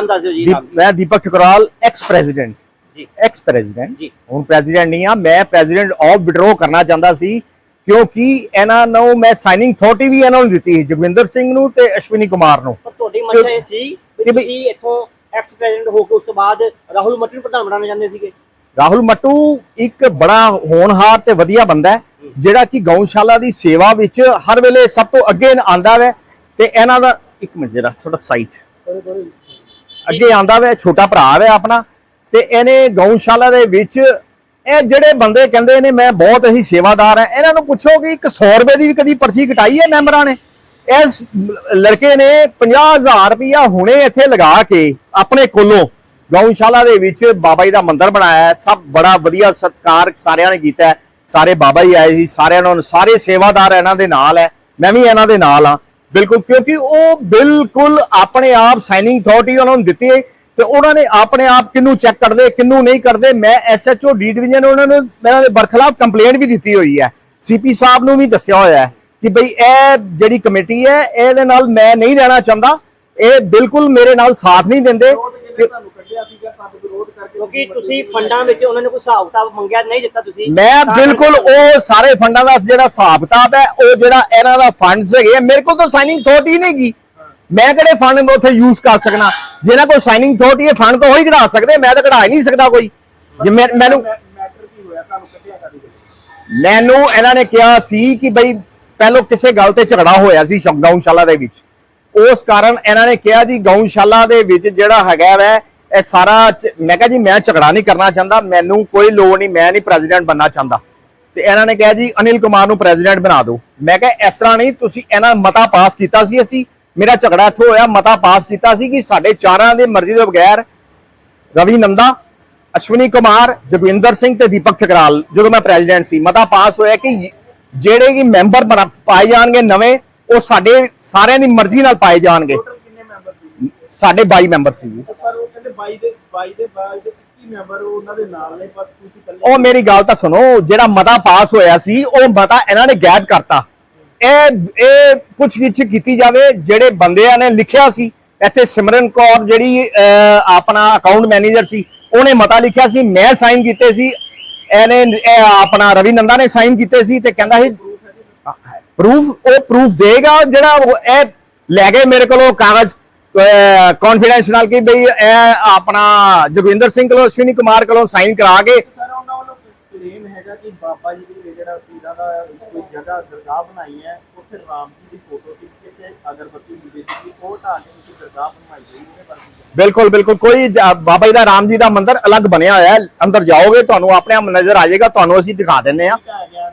Speaker 8: ਮੈਂ Deepak Thukral ex president
Speaker 4: ji.
Speaker 8: Ex president
Speaker 4: ji.
Speaker 8: ਹੁਣ ਪ੍ਰੈਜ਼ੀਡੈਂਟ ਨਹੀਂ ਆ ਮੈਂ ਪ੍ਰੈਜ਼ੀਡੈਂਟ ਆਫ ਵਿਡਰੋ ਕਰਨਾ ਚਾਹੁੰਦਾ ਸੀ ਕਿਉਂਕਿ ਇਹਨਾਂ ਨੂੰ ਮੈਂ ਸਾਈਨਿੰਗ ਅਥਾਰਟੀ ਵੀ ਇਹਨਾਂ ਨੂੰ ਦਿੱਤੀ ਸੀ ਜਗਵਿੰਦਰ ਸਿੰਘ ਨੂੰ ਤੇ ਅਸ਼ਵਨੀ ਕੁਮਾਰ ਨੂੰ
Speaker 4: ਤੁਹਾਡੀ ਮਨਸ਼ਾ ਇਹ ਸੀ
Speaker 8: ਕਿ
Speaker 4: ਤੁਸੀਂ ਇੱਥੋਂ ਐਕਸ ਪ੍ਰੈਜ਼ੀਡੈਂਟ ਹੋ ਕੇ ਉਸ ਤੋਂ ਬਾਅਦ ਰਾਹੁਲ ਮਟਨ ਨੂੰ ਪ੍ਰਧਾਨ ਬਣਾਉਣਾ ਚਾਹੁੰਦੇ ਸੀਗੇ।
Speaker 8: ਰਾਹੁਲ ਮੱਟੂ ਇੱਕ ਬੜਾ ਹੋਣਹਾਰ ਤੇ ਵਧੀਆ ਬੰਦਾ ਹੈ ਜਿਹੜਾ ਕਿ ਗਊਸ਼ਾਲਾ ਦੀ ਸੇਵਾ ਵਿੱਚ ਹਰ ਵੇਲੇ ਸਭ ਤੋਂ ਅੱਗੇ ਆਂਦਾ ਵੈ ਤੇ ਇਹਨਾਂ ਦਾ ਇੱਕ ਮਿੰਟ ਜਰਾ ਥੋੜਾ ਸਾਈਟ ਅੱਗੇ ਆਂਦਾ ਵੈ ਛੋਟਾ ਭਰਾ ਵੈ ਆਪਣਾ ਤੇ ਇਹਨੇ ਗਊਸ਼ਾਲਾ ਦੇ ਵਿੱਚ ਇਹ ਜਿਹੜੇ ਬੰਦੇ ਕਹਿੰਦੇ ਨੇ ਮੈਂ ਬਹੁਤ ਹੀ ਸੇਵਾਦਾਰ ਹਾਂ। ਇਹਨਾਂ ਨੂੰ ਪੁੱਛੋ ਕਿ ਇੱਕ 100 ਰੁਪਏ ਦੀ ਵੀ ਕਦੀ ਪਰਚੀ ਕਟਾਈ ਹੈ ਮੈਂਬਰਾਂ ਨੇ? ਇਸ ਲੜਕੇ ਨੇ 50000 ਰੁਪਇਆ ਹੁਣੇ ਇੱਥੇ ਲਗਾ ਕੇ ਆਪਣੇ ਕੋਲੋਂ ਗਊਸ਼ਾਲਾ ਦੇ ਵਿੱਚ ਬਾਬਾ ਜੀ ਦਾ ਮੰਦਿਰ ਬਣਾਇਆ ਸਭ ਬੜਾ ਵਧੀਆ ਸਤਿਕਾਰ ਸਾਰਿਆਂ ਨੇ ਕੀਤਾ ਸਾਰੇ ਬਾਬਾ ਜੀ ਆਏ ਸੀ, ਸਾਰਿਆਂ ਨੂੰ, ਸਾਰੇ ਸੇਵਾਦਾਰ ਇਹਨਾਂ ਦੇ ਨਾਲ ਹੈ। ਮੈਂ ਵੀ ਇਹਨਾਂ ਦੇ ਨਾਲ ਆ ਬਿਲਕੁਲ, ਕਿਉਂਕਿ ਉਹ ਬਿਲਕੁਲ ਆਪਣੇ ਆਪ ਸਾਈਨਿੰਗ ਅਥਾਰਟੀ ਉਹਨਾਂ ਨੂੰ ਦਿੱਤੀ ਹੈ ਤੇ ਉਹਨਾਂ ਨੇ ਆਪਣੇ ਆਪ ਕਿੰਨੂੰ ਚੈੱਕ ਕਰਦੇ ਕਿੰਨੂੰ ਨਹੀਂ ਕਰਦੇ। ਮੈਂ ਐਸਐਚਓ ਡੀ ਡਿਵੀਜ਼ਨ ਉਹਨਾਂ ਨੂੰ, ਇਹਨਾਂ ਦੇ ਬਰਖਲਾਫ ਕੰਪਲੇਂਟ ਵੀ ਦਿੱਤੀ ਹੋਈ ਹੈ। ਸੀਪੀ ਸਾਹਿਬ ਨੂੰ ਵੀ ਦੱਸਿਆ ਹੋਇਆ ਹੈ। ਕਿ ਬਈ ਇਹ ਜਿਹੜੀ ਕਮੇਟੀ ਹੈ ਇਹਦੇ ਨਾਲ ਮੈਂ ਨਹੀਂ ਰਹਿਣਾ ਚਾਹੁੰਦਾ। ਇਹ ਬਿਲਕੁਲ ਮੇਰੇ ਨਾਲ ਸਾਥ ਨਹੀਂ ਦਿੰਦੇ।
Speaker 4: ਕਿਉਂਕਿ ਤੁਸੀਂ ਫੰਡਾਂ ਵਿੱਚ ਉਹਨਾਂ ਨੇ ਕੋਈ ਹਿਸਾਬ ਕਿਤਾਬ ਮੰਗਿਆ ਨਹੀਂ ਦਿੱਤਾ ਤੁਸੀਂ।
Speaker 8: ਮੈਂ ਬਿਲਕੁਲ ਉਹ ਸਾਰੇ ਫੰਡਾਂ ਦਾ ਜਿਹੜਾ ਹਿਸਾਬ ਕਿਤਾਬ ਹੈ ਉਹ ਜਿਹੜਾ ਇਹਨਾਂ ਦਾ ਫੰਡਸ ਹੈਗੇ ਆ, ਮੇਰੇ ਕੋਲ ਤਾਂ ਸਾਈਨਿੰਗ ਅਥਾਰਟੀ ਨਹੀਂ ਗੀ ਮੈਂ ਕਿਹੜੇ ਫੰਡ ਉੱਥੇ ਯੂਜ਼ ਕਰ ਸਕਣਾ? ਜਿਹਨਾਂ ਕੋਲ ਸਾਈਨਿੰਗ ਅਥਾਰਟੀ ਹੈ ਫੰਡ ਤਾਂ ਉਹੀ ਕਢਾ ਸਕਦੇ ਮੈਂ ਤਾਂ ਕਢਾ ਹੀ ਨਹੀਂ ਸਕਦਾ ਕੋਈ। ਜੇ ਮੈਨੂੰ
Speaker 1: ਮੈਟਰ ਕੀ ਹੋਇਆ? ਤੁਹਾਨੂੰ ਕੱਢਿਆ ਕਾਦੀ
Speaker 8: ਮੈਨੂੰ ਇਹਨਾਂ ਨੇ ਕਿਹਾ ਸੀ ਕਿ ਬਈ ਪਹਿਲਾਂ ਕਿਸੇ ਗੱਲ ਤੇ ਝਗੜਾ ਹੋਇਆ ਸੀ ਗਊਸ਼ਾਲਾ ਦੇ ਵਿੱਚ। ਉਸ ਕਾਰਨ ਇਹਨਾਂ ਨੇ ਕਿਹਾ ਜੀ, ਗਊਸ਼ਾਲਾ ਦੇ ਵਿੱਚ ਜਿਹੜਾ ਹੈਗਾ ਵੈ, ਇਹ ਸਾਰਾ ਮੈਂ ਕਿਹਾ ਜੀ, ਮੈਂ ਝਗੜਾ ਨਹੀਂ ਕਰਨਾ ਚਾਹੁੰਦਾ, ਮੈਨੂੰ ਕੋਈ ਲੋੜ ਨਹੀਂ, ਮੈਂ ਨਹੀਂ ਪ੍ਰੈਜ਼ੀਡੈਂਟ ਬੰਨਣਾ ਚਾਹੁੰਦਾ। ਤੇ ਇਹਨਾਂ ਨੇ ਕਿਹਾ ਜੀ, ਅਨਿਲ ਕੁਮਾਰ ਨੂੰ ਪ੍ਰੈਜ਼ੀਡੈਂਟ ਬਣਾ ਦਿਓ। ਮੈਂ ਕਿਹਾ, ਇਸ ਤਰ੍ਹਾਂ ਨਹੀਂ, ਤੁਸੀਂ ਇਹਨਾਂ ਮਤਾ ਪਾਸ ਕੀਤਾ ਸੀ ਅਸੀਂ, ਮੇਰਾ ਝਗੜਾ ਇੱਥੋਂ ਹੋਇਆ, ਮਤਾ ਪਾਸ ਕੀਤਾ ਸੀ ਕਿ ਸਾਡੇ ਚਾਰਾਂ ਦੇ ਮਰਜ਼ੀ ਤੋਂ ਬਗੈਰ ਰਵੀ ਨੰਦਾ, ਅਸ਼ਵਨੀ ਕੁਮਾਰ ਜਗਵਿੰਦਰ ਸਿੰਘ ਤੇ ਦੀਪਕ ਠਕਰਾਲ, ਜਦੋਂ ਮੈਂ ਪ੍ਰੈਜ਼ੀਡੈਂਟ ਸੀ, ਮਤਾ ਪਾਸ ਹੋਇਆ ਕਿ ਜਿਹੜੇ ਕਿ ਮੈਂਬਰ ਪਾਏ ਜਾਣਗੇ ਨਵੇਂ ਉਹ ਸਾਡੇ ਸਾਰਿਆਂ ਦੀ ਮਰਜ਼ੀ ਨਾਲ ਪਾਏ ਜਾਣਗੇ। ਸਾਡੇ 22 ਮੈਂਬਰ ਸੀ ਜੀ।
Speaker 1: ਪਰ ਉਹ ਕਹਿੰਦੇ 22 ਦੇ 22 ਦੇ ਬਾਅਦ ਦੇ 21 ਮੈਂਬਰ ਉਹਨਾਂ ਦੇ ਨਾਲ ਨੇ ਪਰ ਤੁਸੀਂ ਕੱਲੇ
Speaker 8: ਉਹ ਮੇਰੀ ਗੱਲ ਤਾਂ ਸੁਣੋ ਜਿਹੜਾ ਮਤਾ ਪਾਸ ਹੋਇਆ ਸੀ ਉਹ ਮਤਾ ਇਹਨਾਂ ਨੇ ਗਾਇਬ ਕਰਤਾ। ਇਹ ਇਹ ਪੁੱਛ ਗਿੱਛ ਕੀਤੀ ਜਾਵੇ ਜਿਹੜੇ ਬੰਦਿਆਂ ਨੇ ਲਿਖਿਆ ਸੀ ਇੱਥੇ ਸਿਮਰਨ ਕੌਰ ਜਿਹੜੀ ਆਪਣਾ ਅਕਾਊਂਟ ਮੈਨੇਜਰ ਸੀ ਉਹਨੇ ਮਤਾ ਲਿਖਿਆ ਸੀ ਮੈਂ ਸਾਈਨ ਕੀਤੇ ਸੀ ਇਹਨੇ, ਇਹ ਆਪਣਾ ਰਵੀ ਨੰਦਾ ਨੇ ਸਾਈਨ ਕੀਤੇ ਸੀ ਤੇ ਕਹਿੰਦਾ ਸੀ ਪ੍ਰੂਫ ਉਹ ਪ੍ਰੂਫ ਦੇਗਾ ਜਿਹੜਾ ਉਹ, ਇਹ ਲੈ ਗਏ ਮੇਰੇ ਕੋਲੋਂ ਕਾਗਜ਼ ਕੌਨਫੀਡੈਂਸ ਨਾਲ ਕਿ ਬਈ ਇਹ ਆਪਣਾ ਜੋਗਿੰਦਰ ਸਿੰਘ ਕੋਲੋਂ, ਅਸ਼ਵਨੀ ਕੁਮਾਰ ਕੋਲੋਂ ਸਾਈਨ ਕਰਾ ਕੇ।
Speaker 1: ਸਰ, ਉਹਨਾਂ ਵੱਲੋਂ ਕਲੇਮ ਹੈਗਾ ਕਿ ਬਾਬਾ ਜੀ ਦੇ ਜਿਹੜਾ ਪੀਰਾਂ ਦਾ ਕੋਈ ਜਗ੍ਹਾ, ਦਰਗਾਹ ਬਣਾਈ ਹੈ, ਉੱਥੇ ਰਾਮ ਜੀ ਦੀ ਫੋਟੋ ਸੀ।
Speaker 8: ਬਿਲਕੁਲ ਬਿਲਕੁਲ। ਕੋਈ ਬਾਬਾ ਜੀ ਦਾ ਰਾਮ ਜੀ ਦਾ ਮੰਦਿਰ ਅਲੱਗ ਬਣਿਆ ਹੋਇਆ ਹੈ। ਅੰਦਰ ਜਾਓਗੇ ਤੁਹਾਨੂੰ ਆਪਣੇ ਆਪ ਨਜ਼ਰ ਆ ਜਾਏਗਾ ਤੁਹਾਨੂੰ ਅਸੀਂ ਦਿਖਾ ਦਿੰਨੇ ਆ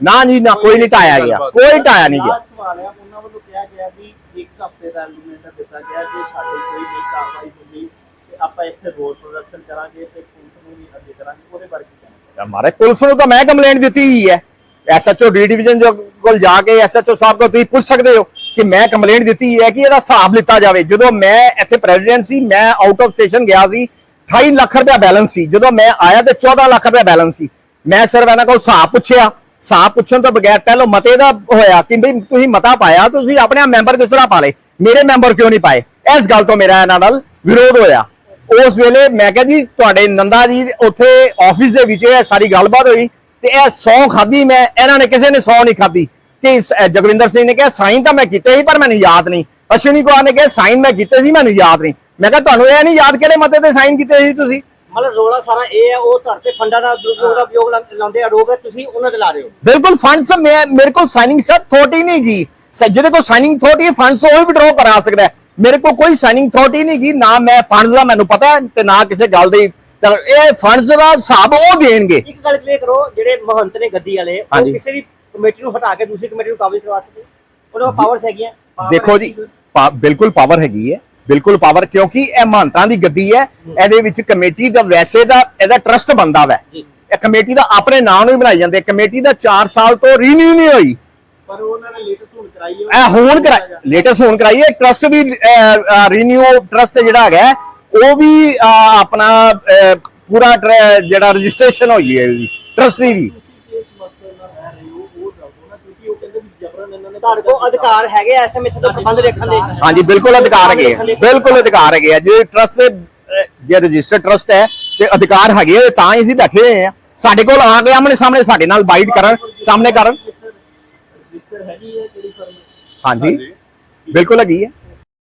Speaker 8: ਨਾ ਜੀ ਨਾ ਕੋਈ ਨਹੀਂ ਟਾਇਆ ਗਿਆ। ਕੋਈ ਟਾਇਆ ਨਹੀਂ ਗਿਆ।
Speaker 1: ਆਹ ਸਵਾਲ ਹੈ ਉਹਨਾਂ ਵੱਲੋਂ ਕਿਹਾ ਗਿਆ ਵੀ ਇੱਕ ਹਫ਼ਤੇ ਦਾ ਐਲੀਮੈਂਟ ਦਿੱਤਾ ਗਿਆ ਜੇ ਸਾਡੇ ਕੋਈ ਨਹੀਂ ਕਾਰਵਾਈ ਹੁੰਦੀ ਤੇ ਆਪਾਂ ਇੱਥੇ ਰੋਡ ਪ੍ਰੋਡਕਸ਼ਨ ਕਰਾਂਗੇ ਤੇ ਪੁਲਿਸ ਨੂੰ ਵੀ ਅੱਗੇ ਕਰਾਂਗੇ। ਉਹਦੇ ਬਾਰੇ ਕੀ ਕਹਿਣਾ?
Speaker 8: ਹਮਾਰੇ ਪੁਲਿਸ ਨੂੰ ਤਾਂ ਮੈਂ ਕੰਪਲੇਂਟ ਦਿੱਤੀ ਹੀ ਹੈ। ਐਸਐਚਓ ਡੀ ਡਿਵੀਜ਼ਨ ਜੋ ਕੋਲ ਜਾ ਕੇ ਐਸਐਚਓ ਸਾਹਿਬ ਕੋਲ ਤੁਸੀਂ ਪੁੱਛ ਸਕਦੇ ਹੋ। ਕਿ ਮੈਂ ਕੰਪਲੇਂਟ ਦਿੱਤੀ ਹੈ ਕਿ ਇਹਦਾ ਹਿਸਾਬ ਲਿੱਤਾ ਜਾਵੇ। ਜਦੋਂ ਮੈਂ ਇੱਥੇ ਪ੍ਰੈਜ਼ੀਡੈਂਟ ਸੀ, ਮੈਂ ਆਊਟ ਆਫ ਸਟੇਸ਼ਨ ਗਿਆ ਸੀ 28 ਲੱਖ ਰੁਪਏ ਬੈਲੈਂਸ ਸੀ। ਜਦੋਂ ਮੈਂ ਆਇਆ ਤੇ 14 ਲੱਖ ਰੁਪਏ ਬੈਲੈਂਸ ਸੀ। ਮੈਂ ਸਿਰਫ ਇਹਨਾਂ ਕੋਲ ਹਿਸਾਬ ਪੁੱਛਿਆ। ਹਿਸਾਬ ਪੁੱਛਣ ਤੋਂ ਬਗੈਰ ਪਹਿਲਾਂ ਮਤੇ ਦਾ ਹੋਇਆ ਕਿ ਬਈ ਤੁਸੀਂ ਮਤਾ ਪਾਇਆ, ਤੁਸੀਂ ਆਪਣੇ ਆਪ ਮੈਂਬਰ ਕਿਸ ਤਰ੍ਹਾਂ ਪਾ ਲਏ? ਮੇਰੇ ਮੈਂਬਰ ਕਿਉਂ ਨਹੀਂ ਪਾਏ? ਇਸ ਗੱਲ ਤੋਂ ਮੇਰਾ ਇਹਨਾਂ ਨਾਲ ਵਿਰੋਧ ਹੋਇਆ। ਉਸ ਵੇਲੇ ਮੈਂ ਕਿਹਾ ਜੀ, ਤੁਹਾਡੇ ਨੰਦਾ ਜੀ ਉੱਥੇ ਆਫਿਸ ਦੇ ਵਿੱਚ ਇਹ ਸਾਰੀ ਗੱਲਬਾਤ ਹੋਈ ਤੇ ਇਹ ਸੌ ਖਾਦੀ ਮੈਂ, ਇਹਨਾਂ ਨੇ ਕਿਸੇ ਨੇ ਸੌ ਨਹੀਂ ਖਾਦੀ ਕਿ ਜਗਵਿੰਦਰ ਸਿੰਘ ਨੇ ਕਿਹਾ ਸਾਈਨ ਤਾਂ ਮੈਂ ਕੀਤੇ ਸੀ ਪਰ ਮੈਨੂੰ ਯਾਦ ਨਹੀਂ। ਅਸ਼ਵਨੀ ਕੁਮਾਰ ਨੇ ਕਿਹਾ ਸਾਈਨ ਮੈਂ ਕੀਤੇ ਸੀ ਮੈਨੂੰ ਯਾਦ ਨਹੀਂ। ਮੈਂ ਕਿਹਾ ਤੁਹਾਨੂੰ ਇਹ ਨਹੀਂ ਯਾਦ ਕਿਹੜੇ ਮਤੇ ਤੇ ਸਾਈਨ ਕੀਤੇ ਸੀ ਤੁਸੀਂ?
Speaker 4: ਮਤਲਬ ਰੋਲਾ ਸਾਰਾ ਇਹ ਹੈ ਉਹ ਤੁਹਾਡੇ ਤੇ ਫੰਡਾਂ ਦਾ ਦੁਰਉਪਯੋਗ ਦਾ ਉਪਯੋਗ ਲਾਉਂਦੇ ਆਰੋਪ ਹੈ ਤੁਸੀਂ ਉਹਨਾਂ ਤੇ ਲਾ ਰਹੇ ਹੋ।
Speaker 8: ਬਿਲਕੁਲ ਫੰਡਸ ਮੈਂ ਮੇਰੇ ਕੋਲ ਸਾਈਨਿੰਗ ਸਰ ਅਥਾਰਟੀ ਨਹੀਂ ਗੀ। ਸ- ਜਿਹਦੇ ਕੋਲ ਸਾਈਨਿੰਗ ਅਥਾਰਟੀ ਫੰਡਸ ਉਹ ਵਿਡਰਾਅ ਕਰਾ ਸਕਦਾ ਹੈ। ਮੇਰੇ ਕੋਲ ਕੋਈ ਸਾਈਨਿੰਗ ਅਥਾਰਟੀ ਨਹੀਂ ਗੀ ਨਾ ਮੈਂ ਫੰਡਸ ਦਾ ਮੈਨੂੰ ਪਤਾ ਹੈ ਤੇ ਨਾ ਕਿਸੇ ਗੱਲ ਦੀ ਇਹ ਫੰਡਸ ਦਾ ਹਿਸਾਬ ਉਹ ਦੇਣਗੇ।
Speaker 4: ਇੱਕ ਗੱਲ ਕਲੀਅਰ ਕਰੋ ਜਿਹੜੇ ਮਹੰਤ ਨੇ ਗੱਦੀ ਵਾਲੇ ਉਹ। ਕਿਸੇ ਵੀ ਕਮੇਟੀ ਨੂੰ ਹਟਾ ਕੇ ਦੂਸਰੀ ਕਮੇਟੀ ਨੂੰ ਕਾਬਜ਼ ਕਰਵਾ ਸਕਦੇ ਉਹਨਾਂ ਕੋਲ ਪਾਵਰਸ ਹੈਗੀਆਂ।
Speaker 8: ਦੇਖੋ ਜੀ ਬਿਲਕੁਲ ਪਾਵਰ ਹੈਗੀ ਹੈ। ਬਿਲਕੁਲ ਪਾਵਰ ਕਿਉਂਕਿ ਇਹ ਮਹੰਤਾਂ ਦੀ ਗੱਦੀ ਹੈ। ਇਹਦੇ ਵਿੱਚ ਕਮੇਟੀ ਦਾ ਵੈਸੇ ਦਾ ਇਹਦਾ ਟਰਸਟ ਬੰਦਾ ਵੈ। ਇਹ ਕਮੇਟੀ ਦਾ ਆਪਣੇ ਨਾਮ ਨੂੰ ਹੀ ਬਣਾਈ ਜਾਂਦੇ। ਕਮੇਟੀ ਦਾ 4 ਸਾਲ ਤੋਂ ਰੀਨਿਊ ਨਹੀਂ ਹੋਈ।
Speaker 1: ਪਰ ਉਹਨਾਂ ਨੇ ਲੇਟੈਸਟ ਹੁਣ ਕਰਾਈ ਹੈ।
Speaker 8: ਇਹ ਹੁਣ ਕਰਾ ਲੇਟੈਸਟ ਹੁਣ ਕਰਾਈ ਹੈ। ਟਰਸਟ ਵੀ ਰੀਨਿਊ ਟਰਸਟ ਜਿਹੜਾ ਹੈਗਾ ਉਹ ਵੀ ਆਪਣਾ ਪੂਰਾ ਜਿਹੜਾ ਰਜਿਸਟ੍ਰੇਸ਼ਨ ਹੋਈ ਹੈ ਟਰਸਟ ਦੀ ਵੀ
Speaker 1: ਤੁਸੀਂ ਇਸ ਮਸਲੇ ਨਾਲ ਰਹਿ ਰਹੇ ਹੋ ਉਹ ਦੱਸੋ ਨਾ ਕਿਉਂਕਿ ਉਹ ਕਹਿੰਦੇ ਵੀ ਜਬਰਨ ਇਹਨਾਂ ਨੇ
Speaker 4: ਤੁਹਾਡੇ ਕੋਲ ਅਧਿਕਾਰ ਹੈਗੇ ਐ ਐਸਐਮ ਇੱਥੇ ਤੋਂ ਪ੍ਰਬੰਧ ਵੇਖਣ ਦੇ?
Speaker 8: ਹਾਂਜੀ ਬਿਲਕੁਲ ਅਧਿਕਾਰ ਹੈਗੇ ਆ। ਬਿਲਕੁਲ ਅਧਿਕਾਰ ਹੈਗੇ ਆ। ਜੇ ਟਰਸਟ ਦੇ ਜੇ ਰਜਿਸਟਰਡ ਟਰਸਟ ਹੈ ਤੇ ਅਧਿਕਾਰ ਹੈਗੇ ਆ, ਤਾਂ ਹੀ ਅਸੀਂ ਬੈਠੇ ਹੋਏ ਆ। ਸਾਡੇ ਕੋਲ ਆ ਕੇ ਆਮਣੇ ਸਾਹਮਣੇ ਸਾਡੇ ਨਾਲ ਬਾਈਟ ਕਰਨ ਸਾਹਮਣੇ ਕਰਨ।
Speaker 1: ਰਜਿਸਟਰ ਹੈਗੀ ਹੈ ਜਿਹੜੀ ਫਰਮ
Speaker 8: ਹਾਂਜੀ। ਬਿਲਕੁਲ ਹੈਗੀ ਹੈ